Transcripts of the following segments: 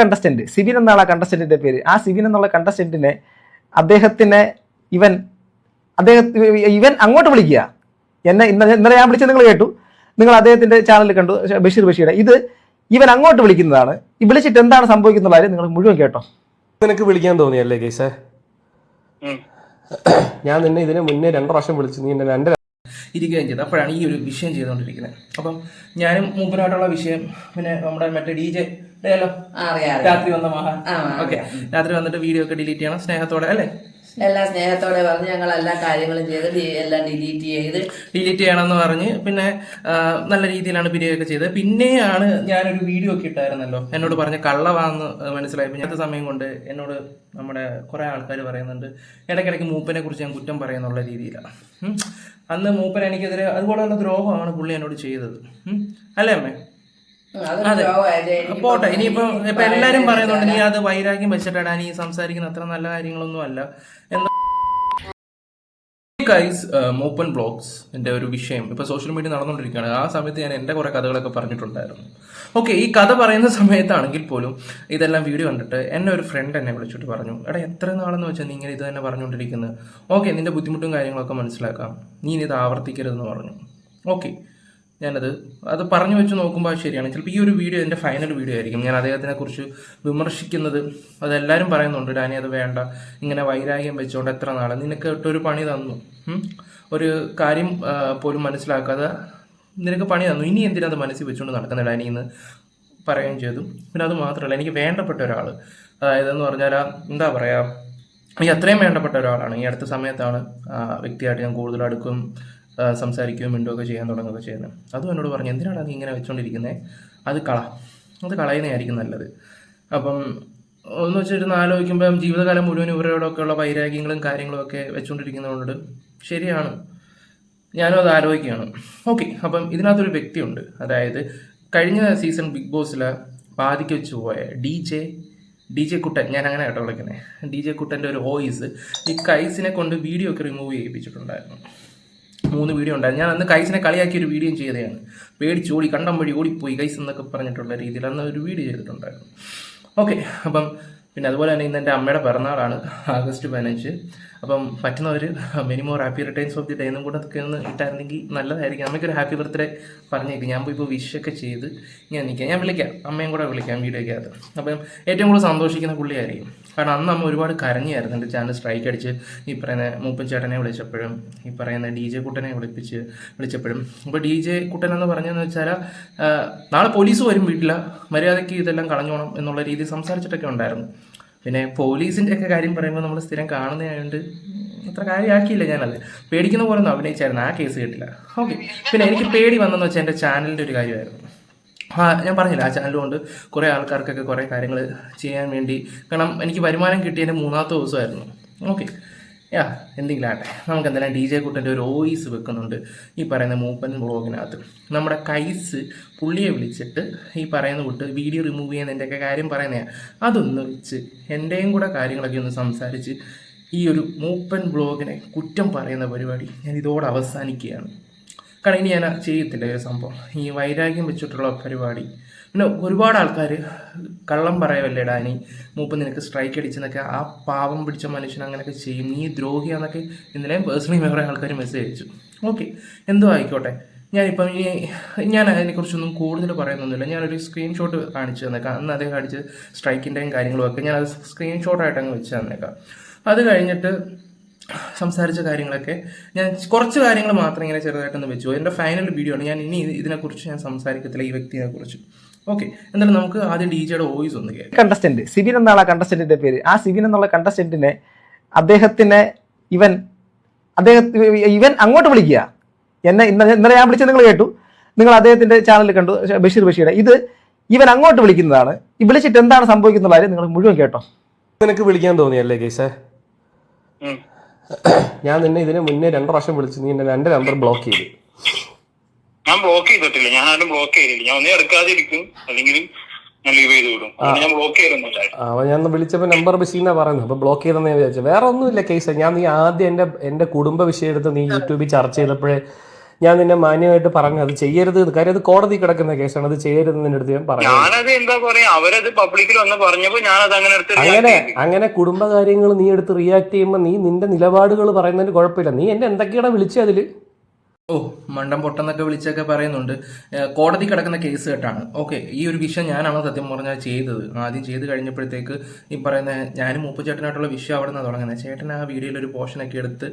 Contestant Sibin എന്നാണ് ആ കണ്ടസ്റ്റന്റിന്റെ പേര്. ആ സിബിൻ എന്നുള്ള കണ്ടസ്റ്റന്റിനെ അദ്ദേഹത്തിനെ ഇവൻ അദ്ദേഹം ഇവൻ അങ്ങോട്ട് വിളിക്കുക. എന്നെ ഇന്നലെ ഇന്നലെ ഞാൻ വിളിച്ചത് നിങ്ങൾ കേട്ടു. നിങ്ങൾ അദ്ദേഹത്തിന്റെ ചാനലിൽ കണ്ടു. ബഷീർ ബഷീറെ. ഇത് ഇവൻ അങ്ങോട്ട് വിളിക്കുന്നതാണ്. ഈ വിളിച്ചിട്ട് എന്താണ് സംഭവിക്കുന്ന കാര്യം നിങ്ങൾ മുഴുവൻ കേട്ടോ. നിനക്ക് വിളിക്കാൻ തോന്നിയല്ലേ കേസേ. ഞാൻ നിന്നെ ഇതിന് മുന്നേ രണ്ടു പ്രാവശ്യം വിളിച്ചു. നീ എന്നെ രണ്ട് ഇരിക്കുകയും ചെയ്തു. അപ്പോഴാണ് ഈ ഒരു വിഷയം ചെയ്തുകൊണ്ടിരിക്കുന്നത്. അപ്പം ഞാനും മൂപ്പനായിട്ടുള്ള വിഷയം പിന്നെ നമ്മുടെ മറ്റേ ഡി ജെ അറിയാലോ രാത്രി വന്ന മഹാൻ ഓക്കെ. രാത്രി വന്നിട്ട് വീഡിയോ ഒക്കെ ഡിലീറ്റ് ചെയ്യണം. സ്നേഹത്തോടെ അല്ലേ? എല്ലാ സ്നേഹത്തോടെ പറഞ്ഞ് ഞങ്ങൾ എല്ലാ കാര്യങ്ങളും ചെയ്ത് എല്ലാം ഡിലീറ്റ് ചെയ്ത് ഡിലീറ്റ് ചെയ്യണമെന്ന് പറഞ്ഞ് പിന്നെ നല്ല രീതിയിലാണ് ഒക്കെ ചെയ്തത്. പിന്നെയാണ് ഞാനൊരു വീഡിയോ ഒക്കെ ഇട്ടായിരുന്നല്ലോ. എന്നോട് പറഞ്ഞ കള്ളവാന്ന് മനസ്സിലായപ്പോൾ ഞാൻ സമയം കൊണ്ട് എന്നോട് നമ്മുടെ കുറേ ആൾക്കാർ പറയുന്നുണ്ട് ഇടയ്ക്കിടയ്ക്ക് മൂപ്പനെ കുറിച്ച് ഞാൻ കുറ്റം പറയുന്നുള്ള രീതിയിലാണ്. അന്ന് മൂപ്പൻ എനിക്കെതിരെ അതുപോലെ തന്നെ ദ്രോഹമാണ് പുള്ളി എന്നോട് ചെയ്തത്. അല്ലേ അമ്മേ? അതെ. പോട്ടെ. ഇനിയിപ്പോ ഇപ്പൊ എല്ലാരും പറയുന്നുണ്ട് നീ അത് വൈരാഗ്യം വെച്ചിട്ടാ നീ സംസാരിക്കുന്ന അത്ര നല്ല കാര്യങ്ങളൊന്നും അല്ല എന്താ ഗൈസ് മൂപ്പൻ ബ്ലോഗ്സ് എന്റെ ഒരു വിഷയം ഇപ്പൊ സോഷ്യൽ മീഡിയ നടന്നുകൊണ്ടിരിക്കുകയാണ് ആ സമയത്ത് ഞാൻ എന്റെ കുറെ കഥകളൊക്കെ പറഞ്ഞിട്ടുണ്ടായിരുന്നു. ഓക്കെ ഈ കഥ പറയുന്ന സമയത്താണെങ്കിൽ പോലും ഇതെല്ലാം വീഡിയോ കണ്ടിട്ട് എന്നെ ഒരു ഫ്രണ്ട് എന്നെ വിളിച്ചിട്ട് പറഞ്ഞു എടാ എത്ര നാളെന്ന് വെച്ചാൽ നീ ഇങ്ങനെ ഇത് തന്നെ പറഞ്ഞുകൊണ്ടിരിക്കുന്നത് ഓക്കെ നിന്റെ ബുദ്ധിമുട്ടും കാര്യങ്ങളൊക്കെ മനസ്സിലാക്കാം. നീ ഇനി ഇത് ആവർത്തിക്കരുതെന്ന് പറഞ്ഞു. ഓക്കെ ഞാനത് അത് പറഞ്ഞു വെച്ച് നോക്കുമ്പോൾ ശരിയാണ്. ചിലപ്പോൾ ഈ ഒരു വീഡിയോ എന്റെ ഫൈനൽ വീഡിയോ ആയിരിക്കും. ഞാൻ അദ്ദേഹത്തിനെ കുറിച്ച് വിമർശിക്കുന്നത് അതെല്ലാവരും പറയുന്നുണ്ട്. ഡാനി അത് വേണ്ട. ഇങ്ങനെ വൈരാഗ്യം വെച്ചുകൊണ്ട് എത്ര നാൾ നിനക്ക് ഇട്ടൊരു പണി തന്നു. ഒരു കാര്യം പോലും മനസ്സിലാക്കാതെ നിനക്ക് പണി തന്നു. ഇനി എന്തിനാ അത് മനസ്സിൽ വെച്ചുകൊണ്ട് നടക്കുന്നത് ഡാനി? എന്ന് പറയുകയും ചെയ്തു. പിന്നെ അത് മാത്രമല്ല എനിക്ക് വേണ്ടപ്പെട്ട ഒരാൾ അതായത് എന്ന് പറഞ്ഞാൽ എന്താ പറയുക എനിക്ക് അത്രയും വേണ്ടപ്പെട്ട ഒരാളാണ്. ഈ അടുത്ത സമയത്താണ് വ്യക്തിയായിട്ട് ഞാൻ കൂടുതൽ അടുക്കും. സംസാരിക്കുകയും മിണ്ടുകയൊക്കെ ചെയ്യാൻ തുടങ്ങുകയൊക്കെ ചെയ്യുന്നത്. അതും എന്നോട് പറഞ്ഞു എന്തിനാണ് നീ ഇങ്ങനെ വെച്ചുകൊണ്ടിരിക്കുന്നത് അത് കള. അത് കളയുന്നതായിരിക്കും നല്ലത്. അപ്പം ഒന്ന് വെച്ചിരുന്ന് ആലോചിക്കുമ്പം ജീവിതകാലം മുഴുവൻ ഇവരോടൊക്കെയുള്ള വൈരാഗ്യങ്ങളും കാര്യങ്ങളും ഒക്കെ വെച്ചുകൊണ്ടിരിക്കുന്നതുകൊണ്ട് ശരിയാണ്. ഞാനും അത് ആലോചിക്കുകയാണ്. ഓക്കെ അപ്പം ഇതിനകത്തൊരു വ്യക്തിയുണ്ട്. അതായത് കഴിഞ്ഞ സീസൺ ബിഗ് ബോസിൽ പാതിക്ക് വെച്ച് പോയ D J D J Kuttan ഞാൻ അങ്ങനെ കേട്ടോ വിളിക്കുന്നത് ഡി ജെ കുട്ടന്റെ ഒരു വോയിസ് ഈ കൈസിനെ കൊണ്ട് വീഡിയോ ഒക്കെ റിമൂവ് ചെയ്യിപ്പിച്ചിട്ടുണ്ടായിരുന്നു. മൂന്ന് വീഡിയോ ഉണ്ടായിരുന്നു. ഞാൻ അന്ന് കൈസിനെ കളിയാക്കി ഒരു വീഡിയോ ചെയ്തതാണ്. പേടിച്ചോടി കണ്ടം വഴി ഓടിപ്പോയി കൈസ് എന്നൊക്കെ പറഞ്ഞിട്ടുള്ള രീതിയിൽ അന്ന് ഒരു വീഡിയോ ചെയ്തിട്ടുണ്ടായിരുന്നു. ഓക്കെ അപ്പം പിന്നെ അതുപോലെ തന്നെ ഇന്ന് എന്റെ അമ്മയുടെ പിറന്നാളാണ് ആഗസ്റ്റ് പതിനഞ്ച്. അപ്പം പറ്റുന്നവർ many more happy returns of the day എന്നും കൂടെ ഒക്കെ ഒന്ന് ഇട്ടായിരുന്നെങ്കിൽ നല്ലതായിരിക്കും. അമ്മയ്ക്കൊരു ഹാപ്പി ബർത്ത്ഡേ പറഞ്ഞേക്കും. ഞാൻ ഇപ്പോൾ വിഷൊക്കെ ചെയ്ത് ഞാൻ നിൽക്കാം. ഞാൻ വിളിക്കാം. അമ്മയും കൂടെ വിളിക്കാം വീഡിയോയ്ക്കകത്ത്. അപ്പം ഏറ്റവും കൂടുതൽ സന്തോഷിക്കുന്ന പുള്ളിയായിരിക്കും. കാരണം അന്ന് നമ്മൾ ഒരുപാട് കരഞ്ഞായിരുന്നു. എന്റെ ചാനൽ സ്ട്രൈക്ക് അടിച്ച് ഈ പറയുന്ന മൂപ്പൻ ചേട്ടനെ വിളിച്ചപ്പോഴും ഈ പറയുന്ന ഡി ജെ കുട്ടനെ വിളിപ്പിച്ച് വിളിച്ചപ്പോഴും. അപ്പോൾ ഡി ജെ കുട്ടൻ എന്ന് പറഞ്ഞതെന്ന് വെച്ചാൽ നാളെ പോലീസ് വരും വീട്ടിൽ മര്യാദയ്ക്ക് ഇതെല്ലാം കളഞ്ഞോണം എന്നുള്ള രീതിയിൽ സംസാരിച്ചിട്ടൊക്കെ ഉണ്ടായിരുന്നു. പിന്നെ പോലീസിന്റെ ഒക്കെ കാര്യം പറയുമ്പോൾ നമ്മൾ സ്ഥിരം കാണുന്നതായതുകൊണ്ട് അത്ര കാര്യമാക്കിയില്ല ഞാനത്. പേടിക്കുന്ന പോലെ ഒന്നും അഭിനയിച്ചായിരുന്നു. ആ കേസ് കിട്ടില്ല. ഓക്കെ. പിന്നെ എനിക്ക് പേടി വന്നെന്ന് വെച്ചാൽ എന്റെ ചാനലിന്റെ ഒരു കാര്യമായിരുന്നു. ഞാൻ പറഞ്ഞില്ല ആ ചാനൽ കൊണ്ട് കുറേ ആൾക്കാർക്കൊക്കെ കുറേ കാര്യങ്ങൾ ചെയ്യാൻ വേണ്ടി. കാരണം എനിക്ക് വരുമാനം കിട്ടിയതിന്റെ മൂന്നാമത്തെ ദിവസമായിരുന്നു. ഓക്കെ യാ എന്തെങ്കിലും ആട്ടെ നമുക്ക് എന്തായാലും ഡി ജെ കുട്ടന്റെ ഒരു വോയിസ് വെക്കുന്നുണ്ട് ഈ പറയുന്ന മൂപ്പൻ ബ്ലോഗിനകത്ത്. നമ്മുടെ കൈസ് പുള്ളിയെ വിളിച്ചിട്ട് ഈ പറയുന്ന വിട്ട് വീഡിയോ റിമൂവ് ചെയ്യുന്നതിന്റെയൊക്കെ കാര്യം പറയുന്നതാണ് അതൊന്ന് വെച്ച് എന്റെയും കൂടെ കാര്യങ്ങളൊക്കെ ഒന്ന് സംസാരിച്ച് ഈ ഒരു മൂപ്പൻ ബ്ലോഗിനെ കുറ്റം പറയുന്ന പരിപാടി ഞാൻ ഇതോടെ അവസാനിക്കുകയാണ്. കാരണം ഇനി ഞാൻ ചെയ്യത്തില്ല ഈ സംഭവം. ഈ വൈരാഗ്യം വെച്ചിട്ടുള്ള പരിപാടി. പിന്നെ ഒരുപാട് ആൾക്കാർ കള്ളം പറയവല്ലേ ഡാനി? മൂപ്പ് നിനക്ക് സ്ട്രൈക്ക് അടിച്ചെന്നൊക്കെ ആ പാവം പിടിച്ച മനുഷ്യൻ അങ്ങനെയൊക്കെ ചെയ്യും. നീ ദ്രോഹിയാന്നൊക്കെ ഇന്നലെയും പേഴ്സണലി വേറെ ആൾക്കാർ മെസ്സേജ് അയച്ചു. ഓക്കെ എന്തോ ആയിക്കോട്ടെ. ഞാനിപ്പം ഈ ഞാൻ അതിനെക്കുറിച്ചൊന്നും കൂടുതൽ പറയുന്നൊന്നുമില്ല. ഞാനൊരു സ്ക്രീൻഷോട്ട് കാണിച്ചു തന്നേക്കാം. അന്ന് അദ്ദേഹം അടിച്ച് സ്ട്രൈക്കിന്റെയും കാര്യങ്ങളും ഒക്കെ ഞാൻ അത് സ്ക്രീൻഷോട്ടായിട്ട് അങ്ങ് വെച്ച് തന്നേക്കാം. അത് കഴിഞ്ഞിട്ട് സംസാരിച്ച കാര്യങ്ങളൊക്കെ ഞാൻ കുറച്ച് കാര്യങ്ങൾ മാത്രം ഇങ്ങനെ ചെറുതായിട്ടൊന്ന് വെച്ചു. എന്റെ ഫൈനൽ വീഡിയോ ആണ്. ഞാൻ ഇനി ഇതിനെക്കുറിച്ച് ഞാൻ സംസാരിക്കത്തില്ല ഈ വ്യക്തിയെ കുറിച്ച് ഓക്കെ എന്തായാലും നമുക്ക് ആദ്യം ഡി ജെയുടെ വോയിസ് ഒന്ന് കേൾക്കാം. കണ്ടസ്റ്റന്റ് സിബിൻ എന്നാണ് ആ കണ്ടസ്റ്റന്റിന്റെ പേര്. ആ സിബിൻ എന്നുള്ള കണ്ടസ്റ്റന്റിനെ അദ്ദേഹത്തിനെ ഇവൻ അദ്ദേഹം ഇവൻ അങ്ങോട്ട് വിളിക്കുക. എന്നെ ഇന്നലെ ഇന്നലെ ഞാൻ വിളിച്ചത് നിങ്ങൾ കേട്ടു. നിങ്ങൾ അദ്ദേഹത്തിന്റെ ചാനലിൽ കണ്ടു ബഷീർ ബഷീറെ. ഇത് ഇവൻ അങ്ങോട്ട് വിളിക്കുന്നതാണ്. ഈ വിളിച്ചിട്ട് എന്താണ് സംഭവിക്കുന്ന കാര്യം നിങ്ങൾ മുഴുവൻ കേട്ടോ. നിനക്ക് വിളിക്കാൻ തോന്നിയല്ലേ കേസേ. ഞാൻ നിന്നെ ഇതിന് മുന്നേ രണ്ടു പ്രാവശ്യം വിളിച്ചു. നീ എന്റെ രണ്ട് നമ്പർ ബ്ലോക്ക് ചെയ്തു. ഞാൻ ബ്ലോക്ക് ചെയ്തിട്ടില്ല. ഞാൻ ആരും ബ്ലോക്ക് ചെയ്തില്ല. ഞാൻ ഒന്നേ എടുക്കാതിരിക്കും. അല്ലെങ്കിൽ ഞാൻ ലീവ് ചെയ്ത് വിടും. ഞാൻ ബ്ലോക്ക് ചെയ്തൊന്നുമില്ല ആ, അപ്പൊ ഞാൻ വിളിച്ചപ്പോൾ നമ്പർ ബഷീന്നാ പറയുന്നത്. അപ്പൊ ബ്ലോക്ക് ചെയ്തെന്ന് ഞാൻ വിചാരിച്ചു. വേറെ ഒന്നുമില്ല കേസ് ഞാൻ നീ ആദ്യം എന്റെ എന്റെ കുടുംബ വിഷയം എടുത്ത് നീ യൂട്യൂബിൽ ചർച്ച ചെയ്തപ്പോഴേ ഞാൻ നിന്നെ മാന്യമായിട്ട് പറഞ്ഞു അത് ചെയ്യരുത്. കാര്യം അത് കോടതി കിടക്കുന്ന കേസാണ് അത് ചെയ്യരുത് നിന്റെ അടുത്ത് ഞാൻ പറഞ്ഞു ഞാനത് എന്താ പറയാ അവരത് പബ്ലിക്കിൽ വന്ന് പറഞ്ഞപ്പോ ഞാനത് അങ്ങനെ അങ്ങനെ അങ്ങനെ കുടുംബകാര്യങ്ങൾ നീ എടുത്ത് റിയാക്ട് ചെയ്യുമ്പോൾ നീ നിന്റെ നിലപാടുകൾ പറയുന്നതിന് കുഴപ്പമില്ല. നീ എന്നെ എന്തൊക്കെയാണ് വിളിച്ചത് അതിൽ? ഓ മണ്ടം പൊട്ടെന്നൊക്കെ വിളിച്ചൊക്കെ പറയുന്നുണ്ട്. കോടതി കിടക്കുന്ന കേസ് കേട്ടാണ്. ഓക്കെ ഈ ഒരു വിഷയം ഞാനാണ് സത്യം പറഞ്ഞാൽ ചെയ്തത്. ആദ്യം ചെയ്ത് കഴിഞ്ഞപ്പോഴത്തേക്ക് ഈ പറയുന്ന ഞാനും മൂപ്പച്ചേട്ടനായിട്ടുള്ള വിഷയം അവിടെ നിന്നാണ് തുടങ്ങുന്നത്. ചേട്ടൻ ആ വീഡിയോയിൽ ഒരു പോർഷനൊക്കെ എടുത്ത്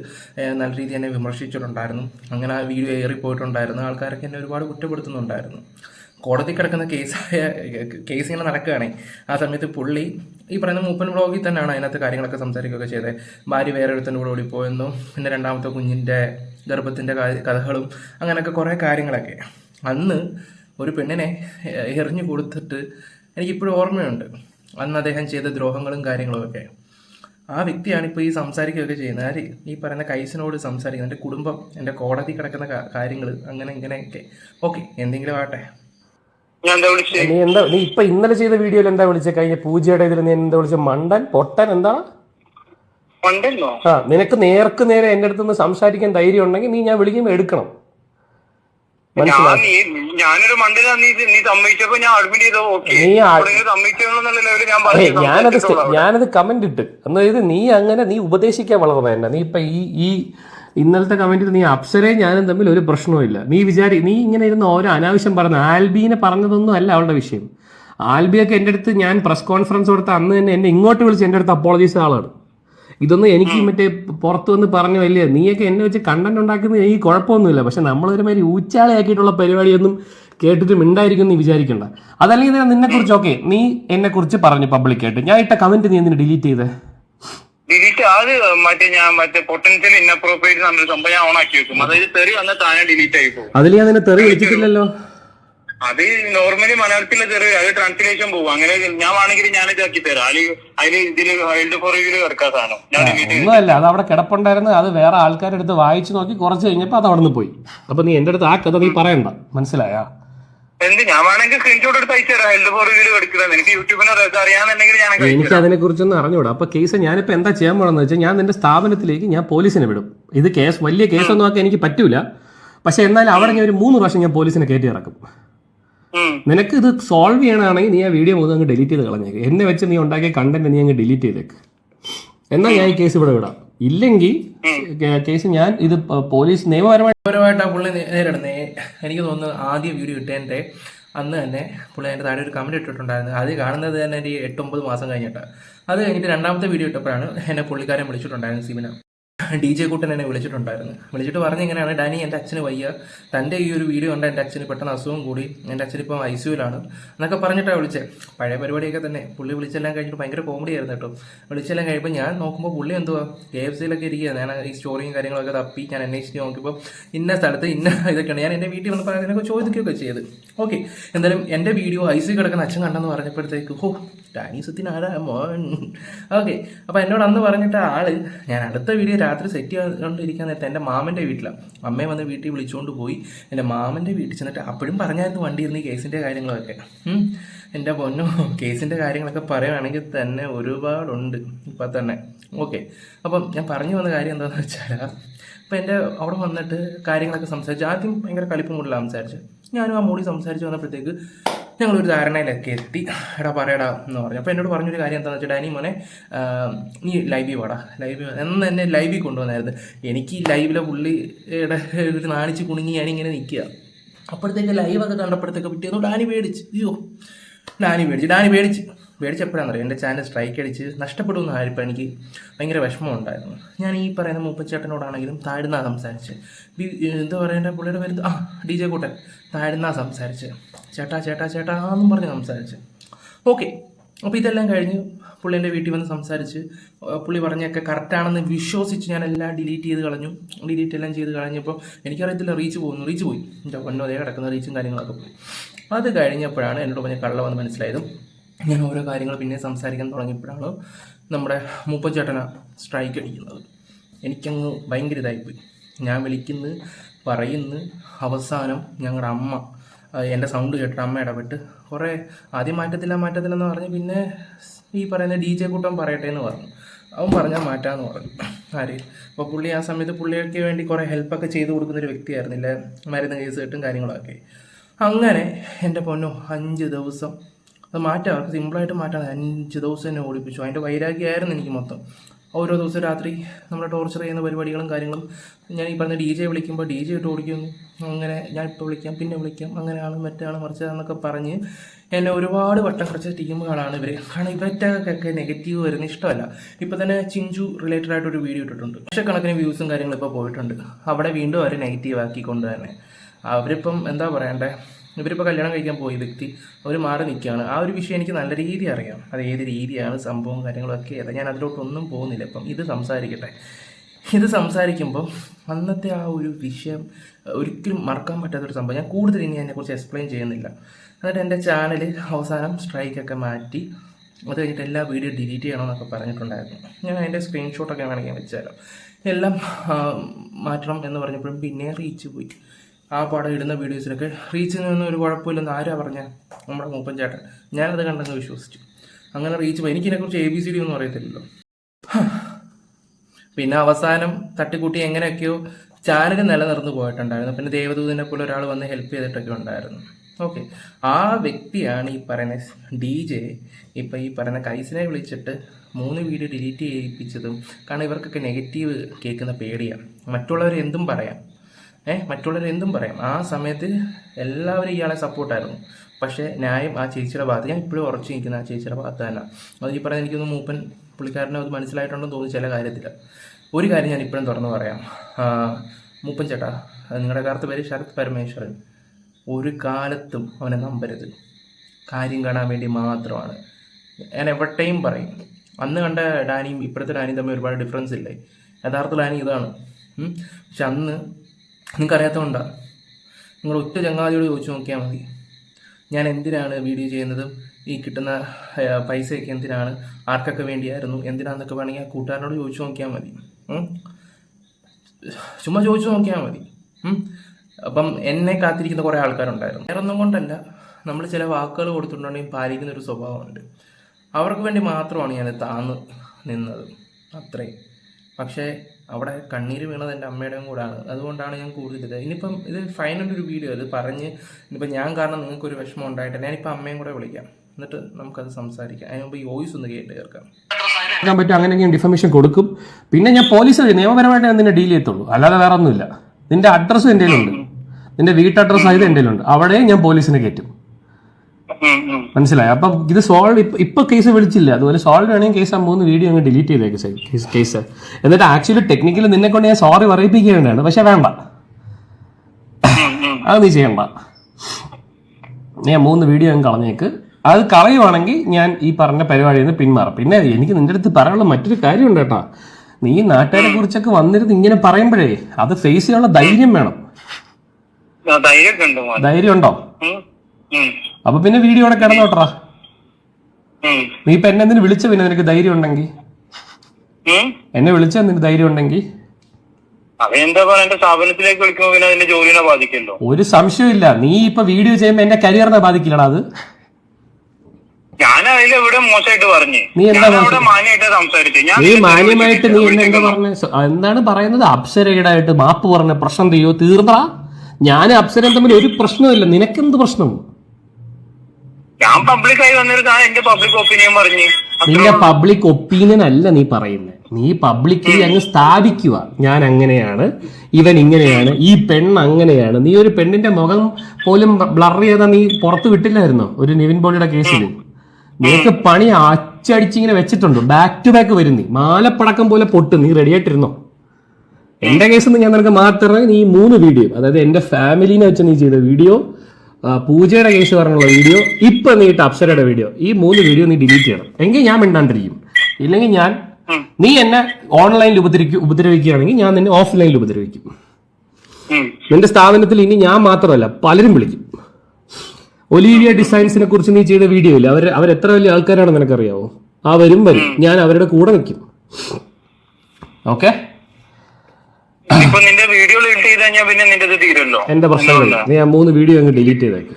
നല്ല രീതി എന്നെ വിമർശിച്ചിട്ടുണ്ടായിരുന്നു. അങ്ങനെ ആ വീഡിയോ ഏറിപ്പോയിട്ടുണ്ടായിരുന്നു. ആൾക്കാരൊക്കെ എന്നെ ഒരുപാട് കുറ്റപ്പെടുത്തുന്നുണ്ടായിരുന്നു. കോടതി കിടക്കുന്ന കേസായ കേസ് ഇങ്ങനെ നടക്കുകയാണെങ്കിൽ ആ സമയത്ത് പുള്ളി ഈ പറയുന്ന മൂപ്പൻ വ്ളോഗിൽ തന്നെയാണ് അതിനകത്ത് കാര്യങ്ങളൊക്കെ സംസാരിക്കുകയൊക്കെ ചെയ്തത് ഭാര്യ വേറെ ഒരുത്തന്റെ കൂടെ ഓടിപ്പോയെന്നും പിന്നെ രണ്ടാമത്തെ കുഞ്ഞിന്റെ ഗർഭത്തിന്റെ കഥകളും അങ്ങനെയൊക്കെ കുറേ കാര്യങ്ങളൊക്കെ. അന്ന് ഒരു പെണ്ണിനെ എറിഞ്ഞു കൊടുത്തിട്ട് എനിക്കിപ്പോഴും ഓർമ്മയുണ്ട്. അന്ന് അദ്ദേഹം ചെയ്ത ദ്രോഹങ്ങളും കാര്യങ്ങളും ഒക്കെ ആ വ്യക്തിയാണ് ഇപ്പോൾ ഈ സംസാരിക്കുകയൊക്കെ ചെയ്യുന്നത്. ആര്? ഈ പറയുന്ന കൈസിനോട് സംസാരിക്കുന്നത്. എന്റെ കുടുംബം എന്റെ കോടതി കിടക്കുന്ന കാര്യങ്ങൾ അങ്ങനെ ഇങ്ങനെയൊക്കെ. ഓക്കെ എന്തെങ്കിലും വിളിച്ചത് നീ എന്താ നീ ഇപ്പൊ ഇന്നലെ ചെയ്ത വീഡിയോയിൽ എന്താ വിളിച്ചത് കഴിഞ്ഞ പൂജയുടെ ഇതിൽ നീ എന്താ വിളിച്ചത് മണ്ടൻ? പൊട്ടൻ? എന്താണ് ആ നിനക്ക് നേർക്ക് നേരെ എന്റെ അടുത്ത് നിന്ന് സംസാരിക്കാൻ ധൈര്യം ഉണ്ടെങ്കിൽ നീ ഞാൻ വിളിക്കുമ്പോൾ എടുക്കണം. ഞാനത്. ഞാനത് കമന്റ് ഇട്ട്. അതായത് നീ അങ്ങനെ നീ ഉപദേശിക്കാൻ വളർന്ന എന്നെ നീ ഇപ്പൊ ഈ ഈ ഇന്നലത്തെ കമന്റിൽ നീ അപ്സരയും ഞാനും തമ്മിൽ ഒരു പ്രശ്നവും ഇല്ല. നീ വിചാരി നീ ഇങ്ങനെ ഇരുന്ന് ഓരോ അനാവശ്യം പറഞ്ഞ ആൽബീനെ പറഞ്ഞതൊന്നും അല്ല അവളുടെ വിഷയം. ആൽബിയൊക്കെ എന്റെ അടുത്ത് ഞാൻ പ്രസ് കോൺഫറൻസ് കൊടുത്ത അന്ന് തന്നെ എന്നെ ഇങ്ങോട്ട് വിളിച്ച് എന്റെ അടുത്ത് അപ്പോളജീസ് ആളാണ്. ഇതൊന്നും എനിക്ക് മറ്റേ പുറത്തു വന്ന് പറഞ്ഞു വലിയ നീയൊക്കെ എന്നെ വെച്ച് കണ്ടന്റ് ഉണ്ടാക്കുന്ന എനിക്ക് കുഴപ്പമൊന്നുമില്ല. പക്ഷെ നമ്മളൊരുമാതിരി ഊച്ചാളയാക്കിയിട്ടുള്ള പരിപാടിയൊന്നും കേട്ടിട്ട് മിണ്ടായിരിക്കും നീ വിചാരിക്കണ്ട. അതല്ലെങ്കിൽ നിന്നെക്കുറിച്ച് നിന്നെ കുറിച്ച് ഓക്കെ നീ എന്നെക്കുറിച്ച് പറഞ്ഞു പബ്ലിക്കായിട്ട് ഞാൻ ഇട്ട കമന്റ് നീ എന്തിനു ഡിലീറ്റ് ചെയ്തേ? ഡിലീറ്റ് അത് മറ്റേ ഞാൻ മറ്റേ പൊട്ടൻഷ്യൽ ഇന്നപ്രോപ്രിയേറ്റ് എന്നൊരു സംഭവം ഞാൻ ഓണാക്കി വെക്കും. അതായത് തെറി വന്ന താഴെ ഡിലീറ്റ് ആയി പോകും. അതിൽ ഞാൻ നിന്നെ തെറി വിളിച്ചിട്ടില്ലല്ലോ. അത് നോർമലി മലയാളത്തിലെ തെറി അത് ട്രാൻസ്ലേഷൻ പോകും അങ്ങനെ ഞാൻ വേണമെങ്കിൽ ഞാൻ ഇതാക്കി തരാം. അതിൽ അതിൽ ഇതിൽ ഹൈൽഡ് ഫോർ സാധനം. ഞാൻ ഡിലീറ്റ് ചെയ്തു ഒന്നുമല്ല. അത് അവിടെ കിടപ്പുണ്ടായിരുന്നു. അത് വേറെ ആൾക്കാരെടുത്ത് വായിച്ചു നോക്കി കുറച്ച് കഴിഞ്ഞപ്പോൾ അത് അവിടെ നിന്ന് പോയി. അപ്പൊ നീ എന്റെ അടുത്ത് ആ കഥ നീ പറയണ്ട. മനസ്സിലായാ? എന്ത് ഞാൻ വേണമെങ്കിൽ സ്ക്രീൻഷോട്ട് എടുത്ത് അയച്ചു തരാം. ഹെൽത്ത് ഫോർ റിവ്യൂൽ കിടക്കുന്നത് എനിക്ക് യൂട്യൂബിനെ അറിയാന്നുണ്ടെങ്കിൽ ഞാൻ എനിക്ക് അതിനെ കുറിച്ചൊന്നും അറിഞ്ഞൂടാ. അപ്പൊ കേസ് ഞാനിപ്പോ എന്താ ചെയ്യാൻ പോണെന്ന് വെച്ചാൽ ഞാൻ നിന്റെ സ്ഥാപനത്തിലേക്ക് ഞാൻ പോലീസിനെ വിടും. ഇത് കേസ് വലിയ കേസൊന്നും ആക്കാൻ എനിക്ക് പറ്റൂല. പക്ഷെ എന്നാലും അവിടെ ഞാൻ ഒരു മൂന്ന് പ്രാവശ്യം ഞാൻ പോലീസിനെ കയറ്റി ഇറക്കും. നിനക്ക് ഇത് സോൾവ് ചെയ്യണമെങ്കിൽ നീ ആ വീഡിയോ മുതൽ അങ്ങ് ഡിലീറ്റ് ചെയ്ത് കളഞ്ഞേക്ക്. എന്നെ വെച്ച് നീ ഉണ്ടാക്കിയ കണ്ടന്റ് നീ അങ്ങ് ഡിലീറ്റ് ചെയ്തേക്ക്. എന്നാൽ ഞാൻ ഈ കേസ് ഇവിടെ വിടാം. ഇല്ലെങ്കിൽ കേസ് ഞാൻ ഇത് പോലീസ് നിയമപരമായിട്ട് പരമായിട്ട് ആ പുള്ളി നേരിടുന്നത് എനിക്ക് തോന്നുന്നു ആദ്യ വീഡിയോ ഇട്ടതിന്റെ അന്ന് തന്നെ പുള്ളി അതിന്റെ താഴെ ഒരു കമന്റ് ഇട്ടിട്ടുണ്ടായിരുന്നു. അത് കാണുന്നത് തന്നെ ഒരു എട്ടൊമ്പത് മാസം കഴിഞ്ഞിട്ടാണ്. അത് കഴിഞ്ഞിട്ട് രണ്ടാമത്തെ വീഡിയോ ഇട്ടപ്പോഴാണ് എന്നെ പുള്ളിക്കാരൻ വിളിച്ചിട്ടുണ്ടായിരുന്നു സിമിന ഡി ജെ കൂട്ടൻ എന്നെ വിളിച്ചിട്ടുണ്ടായിരുന്നു. വിളിച്ചിട്ട് പറഞ്ഞ ഇങ്ങനെയാണ് ഡാനി എന്റെ അച്ഛന് വയ്യ. തന്റെ ഈ ഒരു വീഡിയോ കണ്ട എന്റെ അച്ഛന് പെട്ടെന്ന് അസുഖം കൂടി. എന്റെ അച്ഛൻ ഇപ്പോൾ ഐ സിയുലാണ് എന്നൊക്കെ പറഞ്ഞിട്ടാണ് വിളിച്ചത് പഴയ പരിപാടിയൊക്കെ തന്നെ. പുള്ളി വിളിച്ചെല്ലാം കഴിഞ്ഞിട്ട് ഭയങ്കര കോമഡി ആയിരുന്നു കേട്ടോ. വിളിച്ചെല്ലാം കഴിയുമ്പോൾ ഞാൻ നോക്കുമ്പോൾ പുള്ളി എന്തുവാ? കെ എഫ് സിയിലൊക്കെ ഇരിക്കുക ഞാൻ ഈ സ്റ്റോറിയും കാര്യങ്ങളൊക്കെ തപ്പി ഞാൻ അന്വേഷിച്ച് നോക്കിയപ്പോൾ ഇന്ന സ്ഥലത്ത് ഇന്ന ഇതൊക്കെയാണ്. ഞാൻ എന്റെ വീട്ടിൽ വന്ന് പറഞ്ഞതിനൊക്കെ ചോദിക്കുകയൊക്കെ ചെയ്ത്. ഓക്കെ എന്തായാലും എന്റെ വീഡിയോ ഐ സി കിടക്കുന്ന അച്ഛൻ കണ്ടെന്ന് പറഞ്ഞപ്പോഴത്തേക്ക് ഹോ ഡാനി സുത്തിന് ആരാ മോൻ ഓക്കെ അപ്പോൾ എന്നോട് അന്ന് പറഞ്ഞിട്ട് ആൾ ഞാൻ അടുത്ത വീഡിയോ രാത്രി സെറ്റ് ചെയ്തുകൊണ്ടിരിക്കാൻ നേരത്തെ എന്റെ മാമന്റെ വീട്ടിലാണ് അമ്മയെ വന്ന് വീട്ടിൽ വിളിച്ചുകൊണ്ട് പോയി. എന്റെ മാമന്റെ വീട്ടിൽ ചെന്നിട്ട് അപ്പോഴും പറഞ്ഞായിരുന്നു വണ്ടി ഇരുന്ന് കേസിന്റെ കാര്യങ്ങളൊക്കെ. എന്റെ പൊന്നു കേസിന്റെ കാര്യങ്ങളൊക്കെ പറയുകയാണെങ്കിൽ തന്നെ ഒരുപാടുണ്ട് ഇപ്പം തന്നെ. ഓക്കെ അപ്പം ഞാൻ പറഞ്ഞു വന്ന കാര്യം എന്താണെന്ന് വെച്ചാൽ അപ്പം എന്റെ അവിടെ വന്നിട്ട് കാര്യങ്ങളൊക്കെ സംസാരിച്ചു ആദ്യം ഭയങ്കര കളിപ്പും കൂടുതലാണ് സംസാരിച്ചു ഞാനും ആ മോളി സംസാരിച്ച് വന്നപ്പോഴത്തേക്ക് ഞങ്ങളൊരു ധാരണയിലൊക്കെ എത്തി. എടാ പറയടാ എന്ന് പറഞ്ഞു. അപ്പോൾ എന്നോട് പറഞ്ഞൊരു കാര്യം എന്താണെന്ന് വെച്ചാൽ ഡാനി മോനെ നീ ലൈവിൽ വാടാ. ലൈവിൽ എന്ന് എന്നെ ലൈവിൽ കൊണ്ടുവന്നായിരുന്നു. എനിക്ക് ലൈവിലെ പുള്ളിയുടെ ഒരു നാണിച്ച് കുണുങ്ങി ഞാനിങ്ങനെ നിൽക്കുക അപ്പോഴത്തേക്ക് ലൈവൊക്കെ കണ്ടപ്പോഴത്തേക്ക് പിറ്റേന്ന് ഡാനി പേടിച്ച്. അയ്യോ. ഡാനി പേടിച്ച്. ഡാനി പേടിച്ച്. പേടിച്ചപ്പോഴാണെന്നറിയാം എന്റെ ചാനൽ സ്ട്രൈക്ക് അടിച്ച് നഷ്ടപ്പെടുമെന്ന് ആയപ്പോൾ എനിക്ക് ഭയങ്കര വിഷമം ഉണ്ടായിരുന്നു. ഞാൻ ഈ പറയുന്ന മൂപ്പച്ചേട്ടനോടാണെങ്കിലും താഴ്ന്നാ സംസാരിച്ച്. എന്താ പറയേണ്ട പുള്ളിയുടെ പേര്? ആ ഡി ജെ കൂട്ടൻ. താഴ്ന്നാ സംസാരിച്ച്. ചേട്ടാ ചേട്ടാ ചേട്ടാ എന്നും പറഞ്ഞ് സംസാരിച്ച്. ഓക്കെ അപ്പോൾ ഇതെല്ലാം കഴിഞ്ഞ് പുള്ളി എന്റെ വീട്ടിൽ വന്ന് സംസാരിച്ച് പുള്ളി പറഞ്ഞൊക്കെ കറക്റ്റാണെന്ന് വിശ്വസിച്ച് ഞാൻ എല്ലാം ഡിലീറ്റ് ചെയ്ത് കളഞ്ഞു. ഡിലീറ്റ് എല്ലാം ചെയ്ത് കളഞ്ഞപ്പോൾ എനിക്കറിയത്തില്ല റീച്ച് പോകുന്നു റീച്ച് പോയി. എന്റെ പൊന്നോ അതേ കിടക്കുന്ന റീച്ചും കാര്യങ്ങളൊക്കെ പോയി. അത് കഴിഞ്ഞപ്പോഴാണ് എന്നോട് പറഞ്ഞ കള്ള വന്ന് മനസ്സിലായതും. ഞാൻ ഓരോ കാര്യങ്ങൾ പിന്നെ സംസാരിക്കാൻ തുടങ്ങിയപ്പോഴാണ് നമ്മുടെ മൂപ്പച്ചേട്ടന സ്ട്രൈക്ക് അടിക്കുന്നത്. എനിക്കങ്ങ് ഭയങ്കര ഇതായിപ്പോയി. ഞാൻ വിളിക്കുന്നു പറയുന്നു അവസാനം ഞങ്ങളുടെ അമ്മ എന്റെ സൗണ്ട് കേട്ടിട്ട് അമ്മ ഇടപെട്ട് കുറേ ആദ്യം മാറ്റത്തില്ല മാറ്റത്തില്ല എന്ന് പറഞ്ഞ് പിന്നെ ഈ പറയുന്ന ഡി ജെ കൂട്ടം പറയട്ടെ എന്ന് പറഞ്ഞു. അവൻ പറഞ്ഞാൽ മാറ്റാമെന്ന് പറഞ്ഞു. ആര്? അപ്പോൾ പുള്ളി ആ സമയത്ത് പുള്ളിയൊക്കെ വേണ്ടി കുറേ ഹെൽപ്പൊക്കെ ചെയ്ത് കൊടുക്കുന്നൊരു വ്യക്തിയായിരുന്നില്ല. മരുന്ന് കേസ് കെട്ടും കാര്യങ്ങളൊക്കെ. അങ്ങനെ എന്റെ പൊന്നോ അഞ്ച് ദിവസം. അത് മാറ്റാം അവർക്ക് സിമ്പിളായിട്ട് മാറ്റാം. അഞ്ച് ദിവസം എന്നെ ഓടിപ്പിച്ചു. അതിന്റെ വൈരാഗ്യമായിരുന്നു എനിക്ക് മൊത്തം. ഓരോ ദിവസം രാത്രി നമ്മളെ ടോർച്ചർ ചെയ്യുന്ന പരിപാടികളും കാര്യങ്ങളും. ഞാൻ ഈ പറഞ്ഞ ഡി ജെ വിളിക്കുമ്പോൾ ഡി ജെ ഇട്ട് ഓടിക്കുന്നു. അങ്ങനെ ഞാൻ ഇപ്പോൾ വിളിക്കാം പിന്നെ വിളിക്കാം അങ്ങനെ അങ്ങനെയാണ് മറ്റാണ് മറിച്ചതെന്നൊക്കെ പറഞ്ഞ് എന്നെ ഒരുപാട് വട്ടം കുറച്ച് ടീമുകളാണ് ഇവർ കാരണം ഇവറ്റൊക്കെ നെഗറ്റീവ് വരുന്ന ഇഷ്ടമല്ല. ഇപ്പോൾ തന്നെ ചിഞ്ചു റിലേറ്റഡ് ആയിട്ട് ഒരു വീഡിയോ ഇട്ടിട്ടുണ്ട്. ലക്ഷക്കണക്കിന് വ്യൂസും കാര്യങ്ങളും ഇപ്പോൾ പോയിട്ടുണ്ട്. അവിടെ വീണ്ടും അവർ നെഗറ്റീവ് ആക്കിക്കൊണ്ട് തന്നെ. അവരിപ്പം എന്താ പറയണ്ടേ? ഇവരിപ്പോൾ കല്യാണം കഴിക്കാൻ പോയ വ്യക്തി അവർ മാറി നിൽക്കുകയാണ് ആ ഒരു വിഷയം എനിക്ക് നല്ല രീതി അറിയാം. അത് ഏത് രീതിയാണ് സംഭവം കാര്യങ്ങളൊക്കെ ഏതാ. ഞാൻ അതിലോട്ടൊന്നും പോകുന്നില്ല. അപ്പം ഇത് സംസാരിക്കട്ടെ. ഇത് സംസാരിക്കുമ്പോൾ അന്നത്തെ ആ ഒരു വിഷയം ഒരിക്കലും മറക്കാൻ പറ്റാത്തൊരു സംഭവം. ഞാൻ കൂടുതൽ ഇനി അതിനെക്കുറിച്ച് എക്സ്പ്ലെയിൻ ചെയ്യുന്നില്ല. എന്നിട്ട് എന്റെ ചാനൽ അവസാനം സ്ട്രൈക്കൊക്കെ മാറ്റി അത് കഴിഞ്ഞിട്ട് എല്ലാ വീഡിയോ ഡിലീറ്റ് ചെയ്യണമെന്നൊക്കെ പറഞ്ഞിട്ടുണ്ടായിരുന്നു. ഞാൻ അതിന്റെ സ്ക്രീൻഷോട്ടൊക്കെ വേണമെങ്കിൽ വെച്ചുതരാം. എല്ലാം മാറ്റണം എന്ന് പറഞ്ഞപ്പോഴും പിന്നെ റീച്ച് പോയി. ആ പാടം ഇടുന്ന വീഡിയോസിലൊക്കെ റീച്ചിൽ നിന്നും ഒരു കുഴപ്പമില്ലെന്ന് ആരാ പറഞ്ഞ? നമ്മുടെ മൂപ്പൻ ചേട്ടൻ. ഞാനത് കണ്ടെന്ന് വിശ്വസിച്ചു. അങ്ങനെ റീച്ച് എനിക്കിതിനെക്കുറിച്ച് എ ബി സി ഡി ഒന്നും അറിയത്തില്ലല്ലോ. പിന്നെ അവസാനം തട്ടിക്കൂട്ടി എങ്ങനെയൊക്കെയോ ചാനൽ നിലനിർന്നു പോയിട്ടുണ്ടായിരുന്നു. പിന്നെ ദേവദൂതിനെ പോലെ ഒരാൾ വന്ന് ഹെൽപ്പ് ചെയ്തിട്ടൊക്കെ ഉണ്ടായിരുന്നു. ഓക്കെ ആ വ്യക്തിയാണ് ഈ പറയുന്ന ഡി ജെ ഇപ്പം ഈ പറയുന്ന കൈസിനെ വിളിച്ചിട്ട് മൂന്ന് വീഡിയോ ഡിലീറ്റ് ചെയ്യിപ്പിച്ചതും കാരണം ഇവർക്കൊക്കെ നെഗറ്റീവ് കേൾക്കുന്ന പേടിയാണ് മറ്റുള്ളവർ എന്തും പറയാം. ഏഹ് മറ്റുള്ളവർ എന്തും പറയാം. ആ സമയത്ത് എല്ലാവരും ഇയാളെ സപ്പോർട്ടായിരുന്നു പക്ഷേ ന്യായം ആ ചേച്ചിയുടെ ഭാഗത്ത് ഞാൻ ഇപ്പോഴും ഉറച്ചു നിൽക്കുന്ന ആ ചേച്ചിയുടെ ഭാഗത്ത് തന്നെ. അത് ഈ പറഞ്ഞ എനിക്കൊന്ന് മൂപ്പൻ പുള്ളിക്കാരനെ അത് മനസ്സിലായിട്ടുണ്ടെന്ന് തോന്നി ചില കാര്യത്തിൽ ഒരു കാര്യം ഞാൻ ഇപ്പോഴും തുറന്നു പറയാം. മൂപ്പൻ ചേട്ടാ നിങ്ങളുടെ കാലത്ത് പേര് ശരത് പരമേശ്വരൻ. ഒരു കാലത്തും അവനെ നമ്പരുത്. കാര്യം കാണാൻ വേണ്ടി മാത്രമാണ്. ഞാൻ എവിടെയും പറയും. അന്ന് കണ്ട ഡാനിയും ഇപ്പോഴത്തെ ഡാനിയും തമ്മിൽ ഒരുപാട് ഡിഫറൻസ് ഇല്ലേ? യഥാർത്ഥ ഡാനി ഇതാണ്. പക്ഷെ അന്ന് നിങ്ങൾക്ക് അറിയാത്തതുകൊണ്ടാണ് നിങ്ങൾ ഒറ്റ ചങ്ങാതിയോട് ചോദിച്ചു നോക്കിയാൽ മതി. ഞാൻ എന്തിനാണ് വീഡിയോ ചെയ്യുന്നത്? ഈ കിട്ടുന്ന പൈസയൊക്കെ എന്തിനാണ്? ആർക്കൊക്കെ വേണ്ടിയായിരുന്നു? എന്തിനാണെന്നൊക്കെ വേണമെങ്കിൽ ആ കൂട്ടുകാരനോട് ചോദിച്ചു നോക്കിയാൽ മതി. ചുമ്മാ ചോദിച്ചു നോക്കിയാൽ മതി. അപ്പം എന്നെ കാത്തിരിക്കുന്ന കുറേ ആൾക്കാരുണ്ടായിരുന്നു. വേറെ ഒന്നും കൊണ്ടല്ല. നമ്മൾ ചില വാക്കുകൾ കൊടുത്തിട്ടുണ്ടെങ്കിൽ പാലിക്കുന്ന ഒരു സ്വഭാവമുണ്ട്. അവർക്ക് വേണ്ടി മാത്രമാണ് ഞാൻ താന്ന് നിന്നത്. അത്രയും പക്ഷേ അവിടെ കണ്ണീര് വീണത് എന്റെ അമ്മയുടെയും കൂടാണ്. അതുകൊണ്ടാണ് ഞാൻ കൂടുതൽ ഇനിയിപ്പം ഇത് ഫൈനൽ ഒരു വീഡിയോ അത് പറഞ്ഞ് ഇനിയിപ്പം ഞാൻ കാരണം നിങ്ങൾക്കൊരു വിഷമം ഉണ്ടായിട്ട് ഞാനിപ്പോൾ അമ്മയും കൂടെ വിളിക്കാം. എന്നിട്ട് നമുക്കത് സംസാരിക്കാം. അതിന് മുമ്പ് വോയിസ് ഒന്ന് കേട്ട് കേൾക്കാം. കൊടുക്കാൻ പറ്റും. അങ്ങനെയൊക്കെ ഡിഫർമേഷൻ കൊടുക്കും. പിന്നെ ഞാൻ പോലീസ് നിയമപരമായിട്ട് ഞാൻ നിന്നെ ഡീൽ ചെയ്യത്തുള്ളൂ. അല്ലാതെ വേറെ ഒന്നുമില്ല നിന്റെ അഡ്രസ്സും എന്റെ കയ്യിലുണ്ട്. നിന്റെ വീട്ടഡ്രസ്സ് ആയത് എന്റെ കയ്യിലുണ്ട്. അവിടെ ഞാൻ പോലീസിനെ കയറ്റും. മനസ്സിലായി? അപ്പം ഇത് സോൾവ് ഇപ്പൊ കേസ് വിളിച്ചില്ല. അതുപോലെ സോൾവ് ആണെങ്കിൽ കേസ് മൂന്ന് വീഡിയോ അങ്ങ് ഡിലീറ്റ് ചെയ്തേക്ക് കേസ് എന്നിട്ട് ആക്ച്വലി ടെക്നിക്കലി നിന്നെ കൊണ്ട് ഞാൻ സോറി പറയിപ്പിക്കേണ്ടതാണ് പക്ഷെ വേണ്ട. അത് നീ ചെയ്യണ്ട. ഞാൻ മൂന്ന് വീഡിയോ അങ്ങ് കളഞ്ഞേക്ക്. അത് കളയുവാണെങ്കിൽ ഞാൻ ഈ പറഞ്ഞ പരിപാടിയിൽ നിന്ന് പിന്മാറും. പിന്നെ എനിക്ക് നിന്റെ അടുത്ത് പറയാനുള്ള മറ്റൊരു കാര്യമുണ്ട് കേട്ടോ. നീ നാട്ടുകാരെ കുറിച്ചൊക്കെ വന്നിരുന്ന് ഇങ്ങനെ പറയുമ്പോഴേ അത് ഫേസ് ചെയ്യാനുള്ള ധൈര്യം വേണം. ധൈര്യം ഉണ്ടോ? അപ്പൊ പിന്നെ വീഡിയോ അവിടെ കിടന്നോട്ടറാ. നീ ഇപ്പൊ എന്നെ എന്തിനു വിളിച്ച പിന്നെ നിനക്ക് ധൈര്യം ഉണ്ടെങ്കിൽ എന്നെ വിളിച്ച നിനക്ക് ധൈര്യം ഉണ്ടെങ്കിൽ സ്ഥാപനത്തിലേക്ക് വിളിക്കുമ്പോ പിന്നെ അതിന്റെ ജോലിനെ ബാധിക്കല്ലോ ഒരു സംശയമില്ല നീ ഇപ്പൊ വീഡിയോ ചെയ്യുമ്പോ എന്റെ കരിയറിനെ ബാധിക്കില്ലടാ അത്. ഞാൻ അതിൽ എവിടെ മോശമായിട്ട് പറഞ്ഞു. നീ എന്താ? മാന്യമായിട്ട് സംസാരിച്ചു. നീ മാന്യമായിട്ട് നീ എന്താ. പറഞ്ഞ എന്താണ് പറയുന്നത്? അപ്സരയുടെ ആയിട്ട് മാപ്പ് പറഞ്ഞ പ്രശ്നം തീയോ? തീർന്നടാ. ഞാൻ അപ്സരയും തമ്മിൽ ഒരു പ്രശ്നമില്ല നിനക്കെന്ത് പ്രശ്നം? ഞാൻ പബ്ലിക്കായി ഞാൻ എന്റെ പബ്ലിക് ഒപ്പീനിയൻ പറഞ്ഞു. നിന്റെ പബ്ലിക് ഒപ്പീനിയൻ അല്ല നീ പറയുന്നത് നീ പബ്ലിക്കലി അങ്ങ് സ്ഥാപിക്കുക. ഞാൻ അങ്ങനെയാണ് ഇവൻ ഇങ്ങനെയാണ് ഈ പെണ്ണ് അങ്ങനെയാണ്. നീ ഒരു പെണ്ണിന്റെ മുഖം പോലും ബ്ലർ ചെയ്ത നീ പുറത്ത് വിട്ടില്ലായിരുന്നോ? ഒരു നിവിൻ പോളിയുടെ കേസിൽ നിനക്ക് പണി അച്ചടിച്ചിങ്ങനെ വെച്ചിട്ടുണ്ട്. ബാക്ക് ടു ബാക്ക് വരും നീ. മാലപ്പടക്കം പോലെ പൊട്ട്. നീ റെഡി ആയിട്ടിരുന്നോ? എന്റെ കേസിൽ നിന്ന് ഞാൻ നിനക്ക് മാത്രമേ നീ മൂന്ന് വീഡിയോ അതായത് എന്റെ ഫാമിലിനെ വെച്ച് നീ ചെയ്ത വീഡിയോ പൂജയുടെ കേസ് പറഞ്ഞുള്ള വീഡിയോ ഇപ്പൊ നീ ഇട്ട അപ്സരയുടെ വീഡിയോ ഈ മൂന്ന് വീഡിയോ നീ ഡിലീറ്റ് ചെയ്യണം. എങ്കിൽ ഞാൻ മിണ്ടാണ്ടിരിക്കും. ഇല്ലെങ്കിൽ ഞാൻ നീ എന്നെ ഓൺലൈനിൽ ഉപദ്രവിക്കും ഉപദ്രവിക്കുകയാണെങ്കിൽ ഞാൻ നിന്നെ ഓഫ്ലൈനിൽ ഉപദ്രവിക്കും. നിന്റെ സ്ഥാപനത്തിൽ ഇനി ഞാൻ മാത്രമല്ല പലരും വിളിക്കും. ഒലീവിയ ഡിസൈൻസിനെ കുറിച്ച് നീ ചെയ്ത വീഡിയോ ഇല്ല? അവർ അവർ എത്ര വലിയ ആൾക്കാരാണെന്ന് നിനക്കറിയാവോ? ആ വരും. വരും ഞാൻ അവരുടെ കൂടെ നിൽക്കും. ഓക്കെ? നിന്റെ ചെയ്ത് കഴിഞ്ഞാൽ പിന്നെ നിന്റെ ഇത് തീരല്ലോ എന്റെ പ്രശ്നമില്ല നീ ആ മൂന്ന് വീഡിയോ അങ്ങ് ഡിലീറ്റ് ചെയ്തേക്ക്.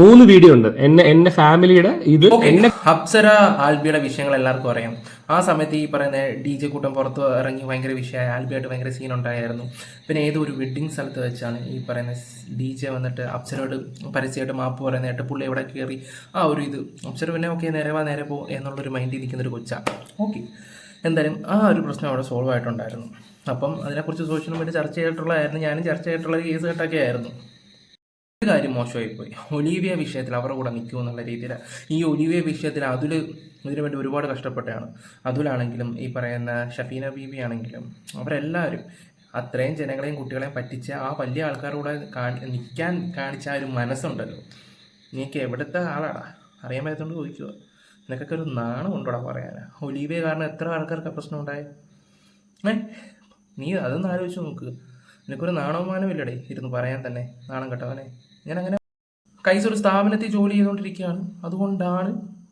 മൂന്ന് വീഡിയോ ഉണ്ട്. എന്നെ എന്റെ ഫാമിലിയുടെ ഇത് എന്നെ അപ്സര ആൽബിയുടെ വിഷയങ്ങൾ എല്ലാവർക്കും അറിയാം. ആ സമയത്ത് ഈ പറയുന്ന ഡി ജെ കൂട്ടം പുറത്ത് ഇറങ്ങി ഭയങ്കര വിഷയമായി ആൽബിയായിട്ട് ഭയങ്കര സീൻ ഉണ്ടായിരുന്നു. പിന്നെ ഏതോ ഒരു വെഡ്ഡിങ് സ്ഥലത്ത് വെച്ചാണ് ഈ പറയുന്ന ഡി ജെ വന്നിട്ട് അപ്സരയോട് പരസ്യമായിട്ട് മാപ്പ് പറയുന്നതായിട്ട് പുള്ളി എവിടെ കയറി ആ ഒരു ഇത്. അപ്സര പിന്നെ ഓക്കെ നേരെ വാ നേരെ പോ എന്നുള്ളൊരു മൈൻഡിൽ ഒരു കൊച്ചാണ് ഓക്കെ എന്തായാലും ആ ഒരു പ്രശ്നം അവിടെ സോൾവ് ആയിട്ടുണ്ടായിരുന്നു. അപ്പം അതിനെക്കുറിച്ച് സോഷ്യൽ മീഡിയ ചർച്ച ചെയ്തിട്ടുള്ളതായിരുന്നു. ഞാനും ചർച്ച ചെയ്തിട്ടുള്ള കേസ് കെട്ടൊക്കെ ആയിരുന്നു. ഒരു കാര്യം മോശമായി പോയി. ഒലീവിയ വിഷയത്തിൽ അവരുടെ കൂടെ നിൽക്കുമോ എന്നുള്ള രീതിയിൽ ഈ ഒലീവിയ വിഷയത്തിൽ അതിൽ ഇതിനു വേണ്ടി ഒരുപാട് കഷ്ടപ്പെട്ടാണ് അതുലാണെങ്കിലും ഈ പറയുന്ന ഷഫീന ബീബി ആണെങ്കിലും അവരെല്ലാവരും അത്രയും ജനങ്ങളെയും കുട്ടികളെയും പറ്റിച്ച ആ വലിയ ആൾക്കാരുടെ കൂടെ നിൽക്കാൻ കാണിച്ച ആ ഒരു മനസ്സുണ്ടല്ലോ. നീക്ക് എവിടുത്തെ ആളാടാ? അറിയാൻ പറ്റാത്തതുകൊണ്ട് ചോദിക്കുക നിനക്കൊക്കെ ഒരു നാണം ഉണ്ടോടാ പറയാൻ ഒലീവിയ കാരണം എത്ര ആൾക്കാർക്ക് പ്രശ്നം ഉണ്ടായി ഏ? നീ അതൊന്ന് ആലോചിച്ച് നോക്ക്. നിനക്കൊരു നാണവമാനമില്ലടേ ഇരുന്ന് പറയാൻ തന്നെ നാണം കെട്ടവനെ. ഞാൻ അങ്ങനെ കൈസ് ഒരു സ്ഥാപനത്തിൽ ജോലി ചെയ്തുകൊണ്ടിരിക്കുകയാണ്. അതുകൊണ്ടാണ്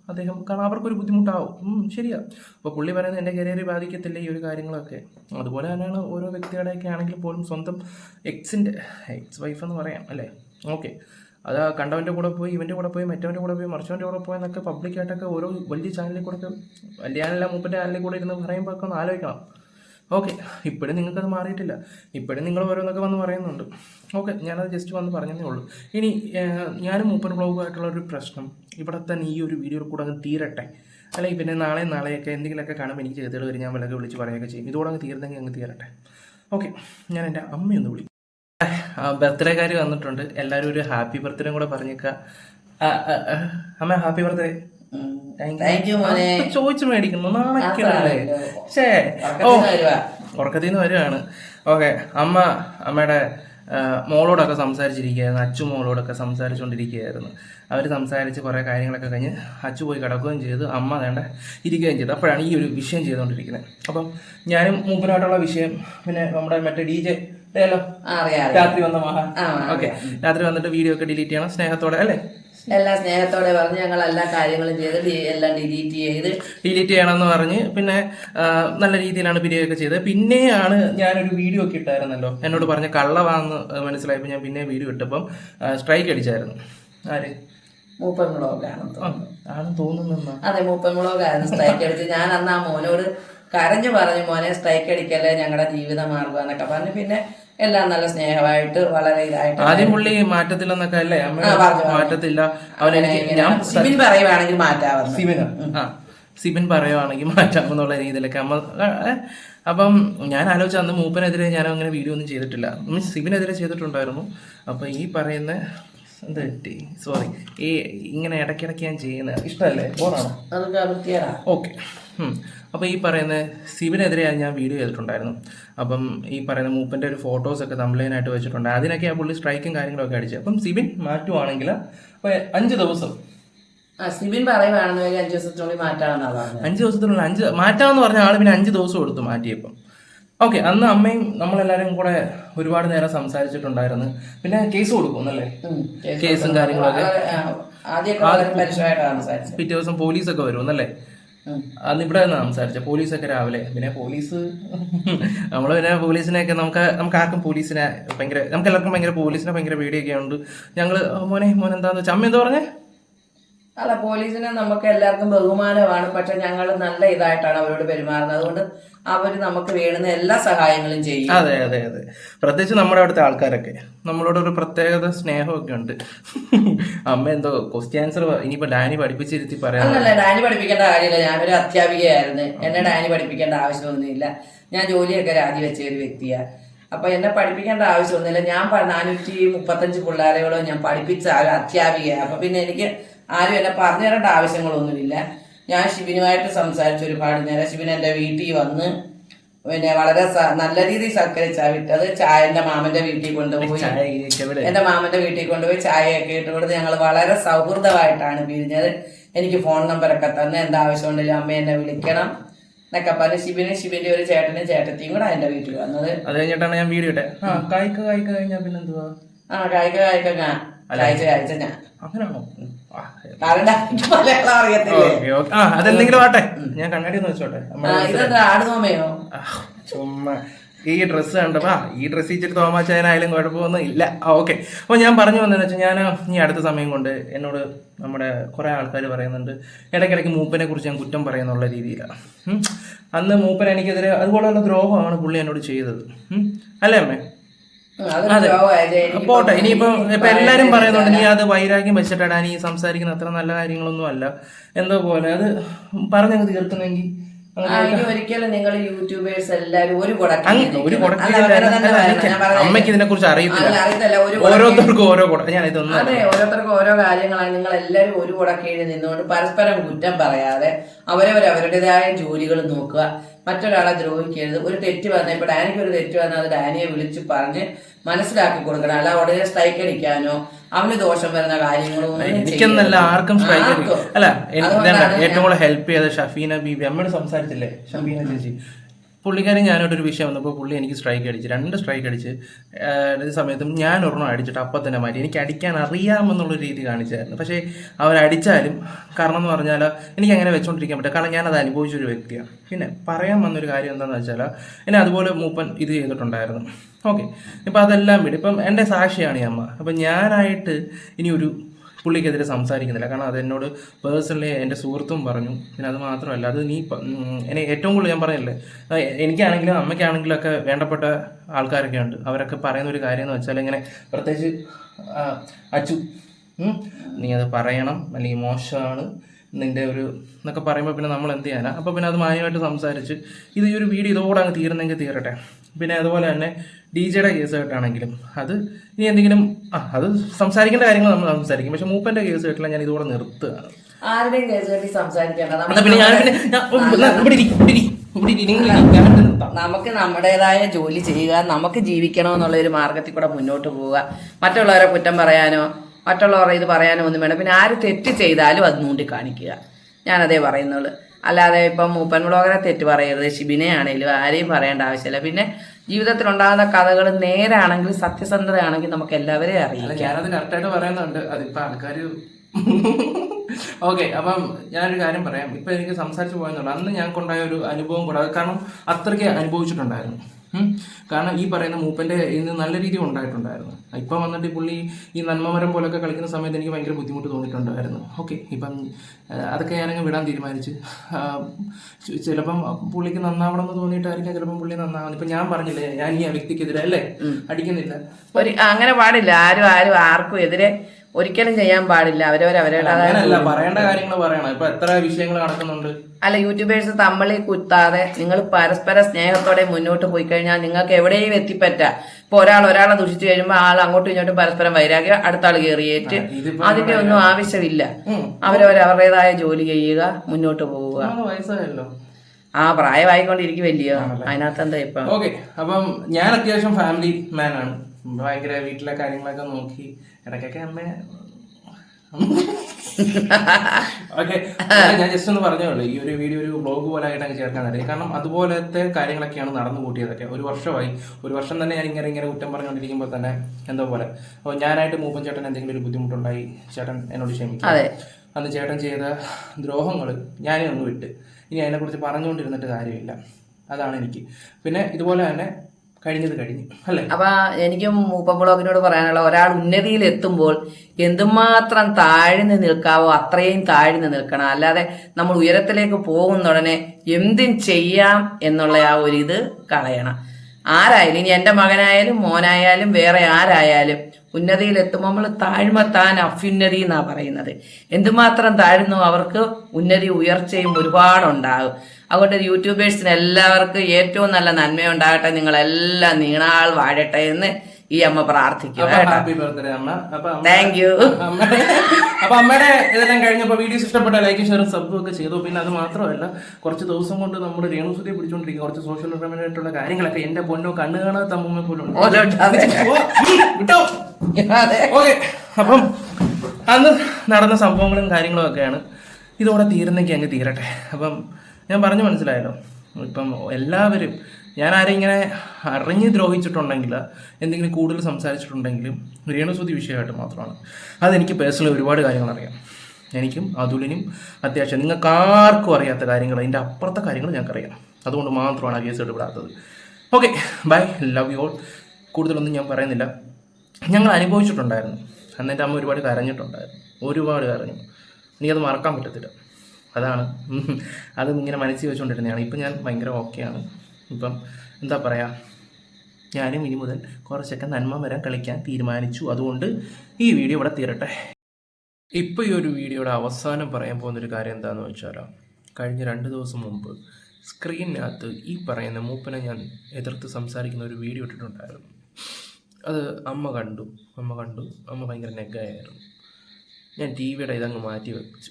അദ്ദേഹം കാരണം അവർക്കൊരു ബുദ്ധിമുട്ടാവും. ശരിയാ. അപ്പോൾ പുള്ളി പറയുന്നത് എന്റെ കരിയറിൽ ബാധിക്കത്തില്ല ഈ ഒരു കാര്യങ്ങളൊക്കെ. അതുപോലെ തന്നെയാണ് ഓരോ വ്യക്തിയുടെയൊക്കെ ആണെങ്കിൽ പോലും സ്വന്തം എക്സിന്റെ എക്സ് വൈഫ് എന്ന് പറയാം അല്ലേ? ഓക്കെ. അത് കണ്ടവന്റെ കൂടെ പോയി ഇവന്റെ കൂടെ പോയി മറ്റവന്റെ കൂടെ പോയി മറിച്ചവന്റെ കൂടെ പോയി എന്നൊക്കെ പബ്ലിക്കായിട്ടൊക്കെ ഓരോ വലിയ ചാനലിൽ കൂടെ ഒക്കെ വലിയ ചാനലിലെ മൂപ്പന്റെ ചാനലിൽ കൂടെ ഇരുന്ന് പറയുമ്പോൾ ഒക്കെ ഒന്ന് ആലോചിക്കണം. ഓക്കെ ഇപ്പോഴും നിങ്ങൾക്കത് മാറിയിട്ടില്ല. ഇപ്പോഴും നിങ്ങൾ ഓരോന്നൊക്കെ വന്ന് പറയുന്നുണ്ട്. ഓക്കെ ഞാനത് ജസ്റ്റ് വന്ന് പറഞ്ഞതേ ഉള്ളൂ. ഇനി ഞാനും മൂപ്പൻ ബ്ലോഗുമായിട്ടുള്ള ഒരു പ്രശ്നം. ഇവിടെ തന്നെ ഈ ഒരു വീഡിയോ കൂടെ അങ്ങ് തീരട്ടെ. അല്ലെങ്കിൽ പിന്നെ നാളെ നാളെയൊക്കെ എന്തെങ്കിലുമൊക്കെ കാണുമ്പോൾ എനിക്ക് ചെയ്തത് വരും ഞാൻ വിലക്ക് വിളിച്ച് പറയുകയൊക്കെ ചെയ്യും. ഇതോടെ അങ്ങ് തീർന്നെങ്കിൽ അങ്ങ് തീരട്ടെ. ഓക്കെ ഞാൻ എന്റെ അമ്മയൊന്ന് വിളിക്കും ബർത്ത്ഡേ കാര്യം വന്നിട്ടുണ്ട്. എല്ലാവരും ഒരു ഹാപ്പി ബർത്ത്ഡേ കൂടെ പറഞ്ഞേക്കുക അമ്മ ഹാപ്പി ബർത്ത്ഡേ ചോദിച്ചു മേടിക്കുന്നു. നാളെ ഷേ ഓ ഉറക്കത്തിന് വരുവാ. ഉറക്കത്തിൽ നിന്ന് വരുവാണ്. ഓക്കെ അമ്മ അമ്മയുടെ മോളോടൊക്കെ സംസാരിച്ചിരിക്കുകയായിരുന്നു. അച്ചു മോളോടൊക്കെ സംസാരിച്ചുകൊണ്ടിരിക്കുകയായിരുന്നു അവർ സംസാരിച്ച് കുറേ കാര്യങ്ങളൊക്കെ കഴിഞ്ഞ് അച്ചു പോയി കിടക്കുകയും ചെയ്തു. അമ്മ വേണ്ട ഇരിക്കുകയും ചെയ്തു. അപ്പോഴാണ് ഈ ഒരു വിഷയം ചെയ്തുകൊണ്ടിരിക്കുന്നത് അപ്പം ഞാനും മൂപ്പനായിട്ടുള്ള വിഷയം പിന്നെ നമ്മുടെ മറ്റേ ഡി ജെ. രാത്രി വന്ന മഹാ. ഓക്കെ രാത്രി വന്നിട്ട് വീഡിയോ ഒക്കെ ഡിലീറ്റ് ചെയ്യണം സ്നേഹത്തോടെ അല്ലേ? എല്ലാ സ്നേഹത്തോടെ പറഞ്ഞ് ഞങ്ങൾ എല്ലാ കാര്യങ്ങളും ചെയ്ത് എല്ലാം ഡിലീറ്റ് ചെയ്ത് ഡിലീറ്റ് ചെയ്യണമെന്ന് പറഞ്ഞ് പിന്നെ നല്ല രീതിയിലാണ് പിരിയൊക്കെ ചെയ്തത്. പിന്നെയാണ് ഞാനൊരു വീഡിയോ ഒക്കെ ഇട്ടായിരുന്നല്ലോ. എന്നോട് പറഞ്ഞ കള്ളവാന്ന് മനസ്സിലായപ്പോൾ ഞാൻ പിന്നെ വീഡിയോ ഇട്ടപ്പം സ്ട്രൈക്ക് അടിച്ചായിരുന്നു. ആര്? മൂപ്പൻ തോന്നുന്നു. അതെ മൂപ്പൻ വ്ളോഗായിരുന്നു സ്ട്രൈക്ക് അടിച്ച്. ഞാൻ അന്ന് ആ മോനോട് കരഞ്ഞു പറഞ്ഞു മോനെ സ്ട്രൈക്ക് അടിക്കല്ലേ ഞങ്ങളുടെ ജീവിത മാർഗം എന്നൊക്കെ പറഞ്ഞു പിന്നെ എല്ലാം നല്ല സ്നേഹമായിട്ട് വളരെ ഇതായിട്ട് ആദ്യം പുള്ളി മാറ്റത്തില്ലെന്നൊക്കെ അല്ലേ? അമ്മ. മാറ്റത്തില്ല. ഞാൻ സിബിൻ പറയുവാണെങ്കിൽ മാറ്റാവുന്നു. സിബിന്? ആ. സിബിൻ പറയുവാണെങ്കിൽ മാറ്റാമെന്നുള്ള രീതിയിലൊക്കെ അമ്മ അപ്പം ഞാൻ ആലോചിച്ച അന്ന് മൂപ്പനെതിരെ ഞാൻ അങ്ങനെ വീഡിയോ ഒന്നും ചെയ്തിട്ടില്ല. മീൻസ് സിബിനെതിരെ ചെയ്തിട്ടുണ്ടായിരുന്നു. അപ്പം ഈ പറയുന്ന എന്താ പറ്റി സോറി ഈ ഇങ്ങനെ ഇടയ്ക്കിടയ്ക്ക് ഞാൻ ചെയ്യുന്ന ഇഷ്ടമല്ലേ ബോറാണോ ഓക്കെ അപ്പോൾ ഈ പറയുന്ന സിബിനെതിരെ ഞാൻ വീഡിയോ ചെയ്തിട്ടുണ്ടായിരുന്നു അപ്പം ഈ പറയുന്ന മൂപ്പന്റെ ഒരു ഫോട്ടോസൊക്കെ തമ്പ്ലൈനായിട്ട് വെച്ചിട്ടുണ്ട്. അതിനൊക്കെ ആ പുള്ളി സ്ട്രൈക്കും കാര്യങ്ങളൊക്കെ അടിച്ചു. അപ്പം സിബിൻ മാറ്റുവാണെങ്കിൽ അപ്പോൾ അഞ്ച് ദിവസം. സിബിൻ പറയുവാണെന്നുണ്ടെങ്കിൽ അഞ്ചു ദിവസത്തിനുള്ളിൽ അഞ്ച് ദിവസത്തിനുള്ള അഞ്ച് മാറ്റാമെന്ന് പറഞ്ഞ ആൾ പിന്നെ അഞ്ച് ദിവസം എടുത്തു മാറ്റിയപ്പം. ഓക്കെ അന്ന് അമ്മയും നമ്മളെല്ലാരും കൂടെ ഒരുപാട് നേരം സംസാരിച്ചിട്ടുണ്ടായിരുന്നു. പിന്നെ കേസ് കൊടുക്കും അല്ലേ? കേസും കാര്യങ്ങളൊക്കെ. പിറ്റേ ദിവസം പോലീസൊക്കെ വരും എന്നല്ലേ. അന്ന് ഇവിടെ നിന്ന് സംസാരിച്ച. പോലീസൊക്കെ രാവിലെ. പിന്നെ പോലീസ് നമ്മൾ പിന്നെ പോലീസിനെയൊക്കെ നമുക്ക് നമുക്ക് ആർക്കും പോലീസിനെ ഭയങ്കര നമുക്ക് എല്ലാവർക്കും ഭയങ്കര പോലീസിനെ ഭയങ്കര പേടിയൊക്കെ ഉണ്ട് ഞങ്ങൾ "ഓ, മോനെ മോൻ എന്താന്ന് വെച്ചാൽ അമ്മ എന്താ പറഞ്ഞേ? അല്ല പോലീസിനെ നമുക്ക് എല്ലാവർക്കും ബഹുമാനമാണ്. പക്ഷെ ഞങ്ങൾ നല്ല ഇതായിട്ടാണ് അവരോട് പെരുമാറുന്നത്. അതുകൊണ്ട് അവർ നമുക്ക് വേണ്ടുന്ന എല്ലാ സഹായങ്ങളും ചെയ്യും. അതെ അതെ അതെ. പ്രത്യേകിച്ച് നമ്മുടെ അവിടുത്തെ ആൾക്കാരൊക്കെ. നമ്മളോട് ഒരു പ്രത്യേകത സ്നേഹമൊക്കെ ഉണ്ട്. അമ്മ എന്തോ ക്വസ്റ്റ്യൻ ആൻസർ ഇനിയിപ്പോ ഡാനി പഠിപ്പിച്ചിരുത്തി പറയാം അല്ലല്ല ഡാനി പഠിപ്പിക്കേണ്ട കാര്യമില്ല. ഞാനൊരു അധ്യാപികയായിരുന്നു. എന്നെ ഡാനി പഠിപ്പിക്കേണ്ട ആവശ്യമൊന്നുമില്ല ഞാൻ ജോലിയൊക്കെ രാജിവെച്ച ഒരു വ്യക്തിയാണ് അപ്പൊ എന്നെ പഠിപ്പിക്കേണ്ട ആവശ്യമൊന്നുമില്ല ഞാൻ നാനൂറ്റി മുപ്പത്തഞ്ച് പിള്ളേരെയോളം ഞാൻ പഠിപ്പിച്ച ഒരു അധ്യാപികയാണ് അപ്പൊ പിന്നെ എനിക്ക് ആരും എന്നെ പറഞ്ഞു തരേണ്ട ആവശ്യങ്ങളൊന്നുമില്ല. ഞാൻ ശിവനുമായിട്ട് സംസാരിച്ചു ഒരുപാട് നേരം. ശിവൻ എന്റെ വീട്ടിൽ വന്ന് പിന്നെ വളരെ നല്ല രീതിയിൽ സൽക്കരിച്ചാ വിട്ടത്. ചായ എന്റെ മാമന്റെ വീട്ടിൽ കൊണ്ടുപോയി? എന്റെ മാമന്റെ വീട്ടിൽ കൊണ്ടുപോയി ചായയൊക്കെ ഇട്ട് കൊടുത്ത് ഞങ്ങൾ വളരെ സൗഹൃദമായിട്ടാണ് പിരിഞ്ഞത്. എനിക്ക് ഫോൺ നമ്പറൊക്കെ തന്നെ എന്താവശ്യമുണ്ടെങ്കിലും അമ്മ എന്നെ വിളിക്കണം എന്നൊക്കെ പറഞ്ഞ് ശിബിനും ശിബിന്റെ ഒരു ചേട്ടനും ചേട്ടത്തിയും കൂടെ എന്റെ വീട്ടിൽ വന്നത്. അത് കഴിഞ്ഞിട്ടാണ് ഞാൻ വീഡിയോ ഇട്ടെ. ആ. കായ്ക്ക കായ്ക്ക കഴിഞ്ഞാ പിന്നെന്തുവാ? ആ കായ്ക്ക കായ്ക്ക അങ്ങനെയാണോ മലയാളം അറിയത്തില്ലേ. ആ അതെന്തെങ്കിലും ആട്ടെ ഞാൻ കണ്ണാടി ഒന്ന് വെച്ചോട്ടെ. ചുമ്മാ. ഈ ഡ്രസ് കണ്ടപ്പോ ഈ ഡ്രസ്സ് ഇച്ചിരി തോമാച്ചായനായാലും കുഴപ്പമൊന്നും ഇല്ല. ഓക്കെ. അപ്പോൾ ഞാൻ പറഞ്ഞു വന്നതെന്ന് വെച്ചാൽ ഞാൻ ഈ അടുത്ത സമയം കൊണ്ട് എന്നോട് നമ്മുടെ കുറേ ആൾക്കാർ പറയുന്നുണ്ട് ഇടയ്ക്കിടയ്ക്ക് മൂപ്പനെ കുറിച്ച് ഞാൻ കുറ്റം പറയുന്നുള്ള രീതിയിലാണ്. അന്ന് മൂപ്പൻ എനിക്കെതിരെ അതുപോലെ തന്നെ ദ്രോഹമാണ് പുള്ളി എന്നോട് ചെയ്തത്. അല്ലേ അമ്മേ? അതെ. പോട്ടെ ഇനിയിപ്പം ഇപ്പൊ എല്ലാരും പറയുന്നുണ്ട് നീ അത് വൈരാഗ്യം വെച്ചിട്ടാ നീ സംസാരിക്കുന്ന അത്ര നല്ല കാര്യങ്ങളൊന്നും അല്ല. എന്തോ പോലെ അത് പറഞ്ഞങ്ങ് തീർക്കുന്നെങ്കിൽ ഒരിക്കലും നിങ്ങൾ യൂട്യൂബേഴ്സ് എല്ലാരും ഒരു അമ്മയ്ക്ക് അറിയത്തില്ല. അല്ല, അറിയത്തില്ല. ഓരോരുത്തർക്കും ഓരോ ഞാൻ ഇതൊന്നും അതെ ഓരോരുത്തർക്കും ഓരോ കാര്യങ്ങളാണ് നിങ്ങൾ എല്ലാവരും ഒരു കുടക്കീഴിൽ നിന്നുകൊണ്ട് പരസ്പരം കുറ്റം പറയാതെ അവരവരവരുടേതായ ജോലികൾ നോക്കുക. മറ്റൊരാളെ ദ്രോഹിക്കരുത്. ഒരു തെറ്റ് വന്നാൽ ഇപ്പൊ ഡാനിക്ക് ഒരു തെറ്റ് വന്നാൽ അത് ഡാനിയെ വിളിച്ച് പറഞ്ഞ് മനസ്സിലാക്കി കൊടുക്കണം. അല്ല ഉടനെ സ്ട്രൈക്ക് അടിക്കാനോ അവന് ദോഷം വരുന്ന കാര്യങ്ങളോ എനിക്കെന്നല്ല ആർക്കും സ്ട്രൈക്ക്. അല്ല ഏറ്റവും കൂടുതൽ ഹെൽപ്പ് ചെയ്ത ഷഫീന ബീബി. അമ്മയോട് സംസാരിച്ചില്ലേ? ഷഫീന ചേച്ചി. പുള്ളിക്കാരി ഞാനോട്ടൊരു വിഷയം വന്നപ്പോൾ പുള്ളി എനിക്ക് സ്ട്രൈക്ക് അടിച്ച് രണ്ട് സ്ട്രൈക്ക് അടിച്ച് ഒരു സമയത്തും ഞാൻ ഒരെണ്ണം അടിച്ചിട്ട് അപ്പം തന്നെ മാറ്റി. എനിക്ക് അടിക്കാൻ അറിയാമെന്നുള്ള രീതി കാണിച്ചായിരുന്നു. പക്ഷേ അവരടിച്ചാലും കാരണം എന്ന് പറഞ്ഞാൽ എനിക്ക് അങ്ങനെ വെച്ചുകൊണ്ടിരിക്കാൻ പറ്റില്ല. കാരണം ഞാനത് അനുഭവിച്ചൊരു വ്യക്തിയാണ്. പിന്നെ പറയാൻ വന്നൊരു കാര്യം എന്താണെന്ന് വെച്ചാൽ എന്നെ അതുപോലെ മൂപ്പൻ ഇത് ചെയ്തിട്ടുണ്ടായിരുന്നു. ഓക്കെ. ഇപ്പം അതെല്ലാം വിടും. ഇപ്പം എന്റെ സാക്ഷിയാണ് ഈ അമ്മ. അപ്പം ഞാനായിട്ട് ഇനി ഒരു പുള്ളിക്കെതിരെ സംസാരിക്കുന്നില്ല. കാരണം അതെന്നോട് പേഴ്സണലി എന്റെ സുഹൃത്തും പറഞ്ഞു. പിന്നെ അത് മാത്രമല്ല അത് നീ എന്നെ ഏറ്റവും കൂടുതൽ ഞാൻ പറഞ്ഞില്ലേ ആ, എനിക്കാണെങ്കിലും അമ്മയ്ക്കാണെങ്കിലും ഒക്കെ വേണ്ടപ്പെട്ട ആൾക്കാരൊക്കെ ഉണ്ട്. അവരൊക്കെ പറയുന്ന ഒരു കാര്യം എന്ന് വെച്ചാൽ ഇങ്ങനെ പ്രത്യേകിച്ച് അച്ചു നീ അത് പറയണം. അല്ലെങ്കിൽ മോശമാണ് നിന്റെ ഒരു എന്നൊക്കെ പറയുമ്പോൾ പിന്നെ നമ്മൾ എന്ത് ചെയ്യാനാ? അപ്പോൾ പിന്നെ അത് മാന്യമായിട്ട് സംസാരിച്ച് ഇത് ഈ ഒരു വീഡിയോ ഇതോടെ അങ്ങ് തീരുന്നെങ്കിൽ തീരട്ടെ. പിന്നെ അതുപോലെ തന്നെ ഡി ജെയുടെ കേസ് കേട്ടാണെങ്കിലും അത് ഇനി എന്തെങ്കിലും ആ അത് സംസാരിക്കേണ്ട കാര്യങ്ങൾ നമ്മൾ സംസാരിക്കും. പക്ഷെ മൂപ്പന്റെ കേസ് കേട്ടില്ല ഞാൻ ഇതോടെ നിർത്തുകയാണ്. ആരുടെയും കേസ് കെട്ടി സംസാരിക്കേണ്ട? പിന്നെ ഞാൻ പിന്നെ ഇവിടെ നമുക്ക് നമ്മുടേതായ ജോലി ചെയ്യുക നമുക്ക് ജീവിക്കണമെന്നുള്ള ഒരു മാർഗത്തിൽ കൂടെ മുന്നോട്ട് പോവുക. മറ്റുള്ളവരെ കുറ്റം പറയാനോ മറ്റുള്ളവരെ ഇത് പറയാനോ ഒന്നും വേണം പിന്നെ ആര് തെറ്റ് ചെയ്താലും അത് നൂണ്ടി കാണിക്കുക ഞാനതേ പറയുന്നുള്ളൂ. അല്ലാതെ ഇപ്പം മൂപ്പൻ വ്ളോഗറെ തെറ്റ് പറയരുത്. ഷിബിനെ ആണെങ്കിലും ആരെയും പറയേണ്ട ആവശ്യമില്ല. പിന്നെ ജീവിതത്തിൽ ഉണ്ടാകുന്ന കഥകൾ നേരാണെങ്കിൽ സത്യസന്ധതയാണെങ്കിൽ നമുക്ക് എല്ലാവരെയും അറിയാം ഞാനത് കറക്റ്റായിട്ട് പറയുന്നുണ്ട്. അതിപ്പോ ആൾക്കാർ ഓക്കെ അപ്പം ഞാനൊരു കാര്യം പറയാം. ഇപ്പൊ എനിക്ക് സംസാരിച്ച് പോയെന്നുള്ളൂ. അന്ന് ഞങ്ങൾക്കുണ്ടായ ഒരു അനുഭവം കൂടാതെ കാരണം അത്രയ്ക്ക് അനുഭവിച്ചിട്ടുണ്ടായിരുന്നു. കാരണം ഈ പറയുന്ന മൂപ്പന്റെ ഇന്ന് നല്ല രീതി ഉണ്ടായിട്ടുണ്ടായിരുന്നു. ഇപ്പൊ വന്നിട്ട് പുള്ളി ഈ നന്മമരം പോലൊക്കെ കളിക്കുന്ന സമയത്ത് എനിക്ക് ഭയങ്കര ബുദ്ധിമുട്ട് തോന്നിയിട്ടുണ്ടായിരുന്നു. ഓക്കെ ഇപ്പം അതൊക്കെ ഞാനങ്ങ് വിടാൻ തീരുമാനിച്ച്. ചിലപ്പം പുള്ളിക്ക് നന്നാവണം എന്ന് തോന്നിയിട്ടായിരിക്കും ചിലപ്പം പുള്ളി നന്നാവണം. ഇപ്പൊ ഞാൻ പറഞ്ഞില്ലേ ഞാൻ ഈ വ്യക്തിക്കെതിരെ അല്ലേ? അടിക്കുന്നില്ല. ഒരു അങ്ങനെ പാടില്ല. ആരും ആരും ആർക്കും എതിരെ ഒരിക്കലും ചെയ്യാൻ പാടില്ല. പറയേണ്ട കാര്യങ്ങൾ പറയണം. ഇപ്പൊ എത്ര വിഷയങ്ങൾ നടക്കുന്നുണ്ട്? അല്ല യൂട്യൂബേഴ്സ് തമ്മിൽ കുത്താതെ നിങ്ങൾ പരസ്പര സ്നേഹത്തോടെ മുന്നോട്ട് പോയി കഴിഞ്ഞാൽ നിങ്ങൾക്ക് എവിടെയും എത്തിപ്പറ്റാം. ഇപ്പൊ ഒരാൾ ഒരാളെ ദുഷിച്ചു കഴിയുമ്പോൾ ആൾ അങ്ങോട്ടും ഇങ്ങോട്ടും പരസ്പരം വൈരാഗ്യം അടുത്ത ആൾ കയറിയേറ്റ് അതിന്റെ ഒന്നും ആവശ്യമില്ല. അവരവരവരുടേതായ ജോലി ചെയ്യുക മുന്നോട്ട് പോവുക. ആ വയസ്സായല്ലോ. ആ പ്രായമായിക്കൊണ്ടിരിക്കുവല്ലയോ? അതിനകത്ത് എന്താ ഇപ്പൊ? ഓക്കെ അപ്പം ഞാൻ അത്യാവശ്യം ഫാമിലി മാൻ ആണ് ഭയങ്കര വീട്ടിലെ കാര്യങ്ങളൊക്കെ നോക്കി. ഇടയ്ക്കൊക്കെ അമ്മ ഓക്കെ ഞാൻ ജസ്റ്റ് ഒന്ന് പറഞ്ഞോളൂ. ഈ ഒരു വീഡിയോ ഒരു ബ്ലോഗ് പോലെ ആയിട്ട് അങ്ങ് ചേർക്കാൻ അറിയാം കാരണം അതുപോലത്തെ കാര്യങ്ങളൊക്കെയാണ് നടന്നു കൂട്ടിയതൊക്കെ. ഒരു വർഷമായി. ഒരു വർഷം തന്നെ ഞാൻ ഇങ്ങനെ ഇങ്ങനെ കുറ്റം പറഞ്ഞുകൊണ്ടിരിക്കുമ്പോൾ തന്നെ എന്തോ പോലെ. അപ്പോൾ ഞാനായിട്ട് മൂപ്പൻ ചേട്ടൻ എന്തെങ്കിലും ഒരു ബുദ്ധിമുട്ടുണ്ടായി ചേട്ടൻ എന്നോട് ക്ഷമിക്കും. അന്ന് ചേട്ടൻ ചെയ്ത ദ്രോഹങ്ങൾ ഞാനേ ഒന്ന് വിട്ട്. ഇനി അതിനെക്കുറിച്ച് പറഞ്ഞുകൊണ്ടിരുന്നിട്ട് കാര്യമില്ല. അതാണ് എനിക്ക്. പിന്നെ ഇതുപോലെ തന്നെ കഴിഞ്ഞത് കഴിഞ്ഞു അല്ലേ? അപ്പൊ എനിക്കും മൂപ്പ ബ്ലോഗിനോട് പറയാനുള്ള ഒരാൾ ഉന്നതിയിൽ എത്തുമ്പോൾ എന്തുമാത്രം താഴ്ന്നു നിൽക്കാവോ അത്രയും താഴ്ന്നു നിൽക്കണം. അല്ലാതെ നമ്മൾ ഉയരത്തിലേക്ക് പോകുന്ന ഉടനെ എന്തും ചെയ്യാം എന്നുള്ള ആ ഒരു ഇത് കളയണം. ആരായാലും ഇനി എന്റെ മകനായാലും മോനായാലും വേറെ ആരായാലും ഉന്നതിയിൽ എത്തുമ്പോൾ നമ്മൾ താഴ്മ താൻ അഭ്യുന്നതി എന്നാ പറയുന്നത്. എന്തുമാത്രം താഴ്ന്നു അവർക്ക് ഉന്നതി ഉയർച്ചയും ഒരുപാടുണ്ടാകും. അതുകൊണ്ട് യൂട്യൂബേഴ്സിന് എല്ലാവർക്കും ഏറ്റവും നല്ല നന്മയുണ്ടാകട്ടെ. നിങ്ങളെല്ലാം നീണാൾ വാഴട്ടെ എന്ന് ഈ അമ്മ പ്രാർത്ഥിക്കും ഹാപ്പി ബർത്ത്ഡേ അമ്മ. താങ്ക് യു അപ്പൊ അമ്മയുടെ ഇതെല്ലാം കഴിഞ്ഞപ്പോ വീഡിയോസ് ഇഷ്ടപ്പെട്ട ലൈക്ക് ഷെയർ സബ് ഒക്കെ ചെയ്തു. പിന്നെ അത് മാത്രമല്ല കുറച്ച് ദിവസം കൊണ്ട് നമ്മുടെ രേണുസുദ്ധി പിടിച്ചോണ്ടിരിക്കും കുറച്ച് സോഷ്യൽ ആയിട്ടുള്ള കാര്യങ്ങളൊക്കെ എന്റെ പൊന്നോ കണ്ണു കാണാത്ത അമ്മമ്മ പോലും ഓക്കെ അപ്പം അന്ന് നടന്ന സംഭവങ്ങളും കാര്യങ്ങളും ഒക്കെയാണ്. ഇതോടെ തീരുന്നെങ്കിൽ അങ്ങ് തീരട്ടെ. അപ്പം ഞാൻ പറഞ്ഞു മനസ്സിലായല്ലോ. ഇപ്പം എല്ലാവരും ഞാൻ ആരെ ഇങ്ങനെ അറിഞ്ഞ് ദ്രോഹിച്ചിട്ടുണ്ടെങ്കിൽ എന്തെങ്കിലും കൂടുതൽ സംസാരിച്ചിട്ടുണ്ടെങ്കിലും രേണുസുതി വിഷയമായിട്ട് മാത്രമാണ്. അതെനിക്ക് പേഴ്സണലി ഒരുപാട് കാര്യങ്ങൾ അറിയാം. എനിക്കും അതുലിനും അത്യാവശ്യം. നിങ്ങൾക്ക് ആർക്കും അറിയാത്ത കാര്യങ്ങൾ അതിന്റെ അപ്പുറത്തെ കാര്യങ്ങൾ ഞങ്ങൾക്കറിയാം. അതുകൊണ്ട് മാത്രമാണ് ആ case ഇടപെടാത്തത്. Okay bye love you all കൂടുതലൊന്നും ഞാൻ പറയുന്നില്ല. ഞങ്ങൾ അനുഭവിച്ചിട്ടുണ്ടായിരുന്നു. അന്ന് എന്റെ അമ്മ ഒരുപാട് കരഞ്ഞിട്ടുണ്ടായിരുന്നു. ഒരുപാട് കരഞ്ഞു. എനിക്കത് മറക്കാൻ പറ്റത്തില്ല. അതാണ്. അത് ഇങ്ങനെ മനസ്സിൽ വെച്ചുകൊണ്ടിരുന്നതാണ്. ഇപ്പം ഞാൻ ഭയങ്കര ഓക്കെയാണ്. ഇപ്പം എന്താ പറയുക ഞാനും ഇനി മുതൽ കുറച്ചൊക്കെ നന്മ വരാൻ കളിക്കാൻ തീരുമാനിച്ചു. അതുകൊണ്ട് ഈ വീഡിയോ ഇവിടെ തീരട്ടെ. ഇപ്പോൾ ഈ ഒരു വീഡിയോയുടെ അവസാനം പറയാൻ പോകുന്നൊരു കാര്യം എന്താണെന്ന് വെച്ചാൽ കഴിഞ്ഞ രണ്ട് ദിവസം മുമ്പ് സ്ക്രീനിനകത്ത് ഈ പറയുന്ന മൂപ്പനെ ഞാൻ എതിർത്ത് സംസാരിക്കുന്ന ഒരു വീഡിയോ ഇട്ടിട്ടുണ്ടായിരുന്നു. അത് അമ്മ കണ്ടു. അമ്മ കണ്ടു. അമ്മ ഭയങ്കര നെഗായിരുന്നു. ഞാൻ ടി വിയുടെ ഇതങ്ങ് മാറ്റി വെച്ചു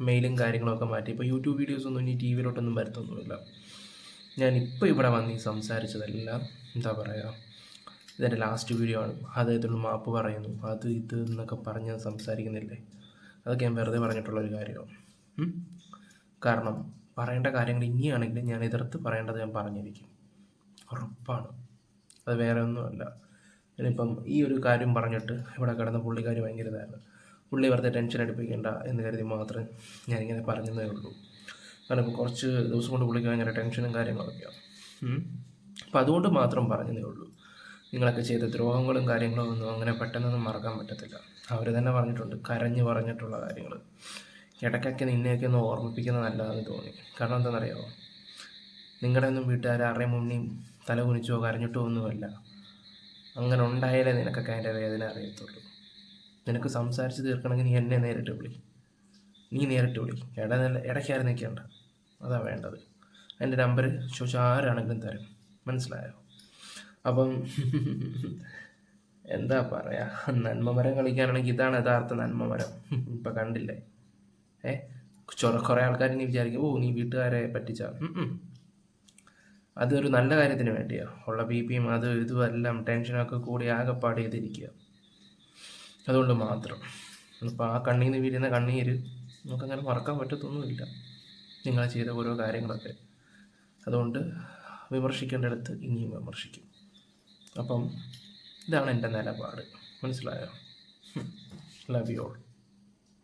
മെയിലും കാര്യങ്ങളൊക്കെ മാറ്റി. ഇപ്പോൾ യൂട്യൂബ് വീഡിയോസൊന്നും ഇനി ടി വിയിലോട്ടൊന്നും വരുത്തൊന്നുമില്ല. ഞാൻ ഇപ്പോൾ ഇവിടെ വന്ന് ഈ സംസാരിച്ചതെല്ലാം എന്താ പറയുക ഇതെന്റെ ലാസ്റ്റ് വീഡിയോ ആണ്. അദ്ദേഹത്തിനോട് മാപ്പ് പറയുന്നു. അത് ഇത് എന്നൊക്കെ പറഞ്ഞ് സംസാരിക്കുന്നില്ലേ? അതൊക്കെ ഞാൻ വെറുതെ പറഞ്ഞിട്ടുള്ളൊരു കാര്യമാണ്. കാരണം പറയേണ്ട കാര്യങ്ങൾ ഇനിയാണെങ്കിലും ഞാൻ എതിർത്ത് പറയേണ്ടത് ഞാൻ പറഞ്ഞിരിക്കും. ഉറപ്പാണ്. അത് വേറെ ഒന്നുമല്ല. ഞാനിപ്പം ഈ ഒരു കാര്യം പറഞ്ഞിട്ട് ഇവിടെ കിടന്ന പുള്ളിക്കാർ ഭയങ്കര ഇതായിരുന്നു. പുള്ളി വെറുതെ ടെൻഷൻ അടിപ്പിക്കേണ്ട എന്ന് കരുതി മാത്രമേ ഞാനിങ്ങനെ പറഞ്ഞതേ ഉള്ളൂ. കാരണം ഇപ്പോൾ കുറച്ച് ദിവസം കൊണ്ട് പുള്ളിക്ക് ഭയങ്കര ടെൻഷനും കാര്യങ്ങളൊക്കെയാണ് അപ്പോൾ അതുകൊണ്ട് മാത്രം പറഞ്ഞതേ ഉള്ളൂ. നിങ്ങളൊക്കെ ചെയ്ത ദ്രോഹങ്ങളും കാര്യങ്ങളും ഒന്നും അങ്ങനെ പെട്ടെന്നൊന്നും മറക്കാൻ പറ്റത്തില്ല. അവർ തന്നെ പറഞ്ഞിട്ടുണ്ട് കരഞ്ഞു പറഞ്ഞിട്ടുള്ള കാര്യങ്ങൾ ഇടയ്ക്കൊക്കെ നിന്നെയൊക്കെ ഒന്ന് ഓർമ്മിപ്പിക്കുന്നത് നല്ലതാണെന്ന് തോന്നി. കാരണം എന്താണെന്നറിയാമോ നിങ്ങളുടെ ഒന്നും വീട്ടുകാർ ആരുടെയും മുന്നിൽ തല കുനിച്ചോ കരഞ്ഞിട്ടോ ഒന്നുമല്ല. അങ്ങനെ ഉണ്ടായാലേ നിനക്കൊക്കെ അതിന്റെ വേദന അറിയത്തുള്ളൂ. നിനക്ക് സംസാരിച്ച് തീർക്കണമെങ്കിൽ നീ എന്നെ നേരിട്ട് വിളി. നീ നേരിട്ട് വിളി. ഇട ഇടയ്ക്കാരും നിൽക്കേണ്ട. അതാ വേണ്ടത്. എന്റെ നമ്പർ ചോദിച്ചാൽ ആരാണെങ്കിലും തരും. മനസ്സിലായോ? അപ്പം എന്താ പറയുക നന്മമരം കളിക്കാനാണെങ്കിൽ ഇതാണ് യഥാർത്ഥ നന്മമരം ഇപ്പം കണ്ടില്ലേ? ഏ? ചൊറ കുറേ ആൾക്കാർ നീ വിചാരിക്കും ഓ നീ വീട്ടുകാരെ പറ്റിച്ച. അതൊരു നല്ല കാര്യത്തിന് വേണ്ടിയാണ് ഉള്ള ബി പിയും അതും ഇതും എല്ലാം ടെൻഷനൊക്കെ കൂടി ആകെപ്പാട് ചെയ്തിരിക്കുക അതുകൊണ്ട് മാത്രം. അപ്പോൾ ആ കണ്ണീർ നിന്ന് വീഴുന്ന കണ്ണീര് നമുക്കങ്ങനെ മറക്കാൻ പറ്റത്തൊന്നുമില്ല. നിങ്ങൾ ചെയ്ത ഓരോ കാര്യങ്ങളൊക്കെ. അതുകൊണ്ട് വിമർശിക്കേണ്ടടുത്ത് ഇനിയും വിമർശിക്കും. അപ്പം ഇതാണ് എന്റെ നിലപാട്. മനസ്സിലായോ? Love you all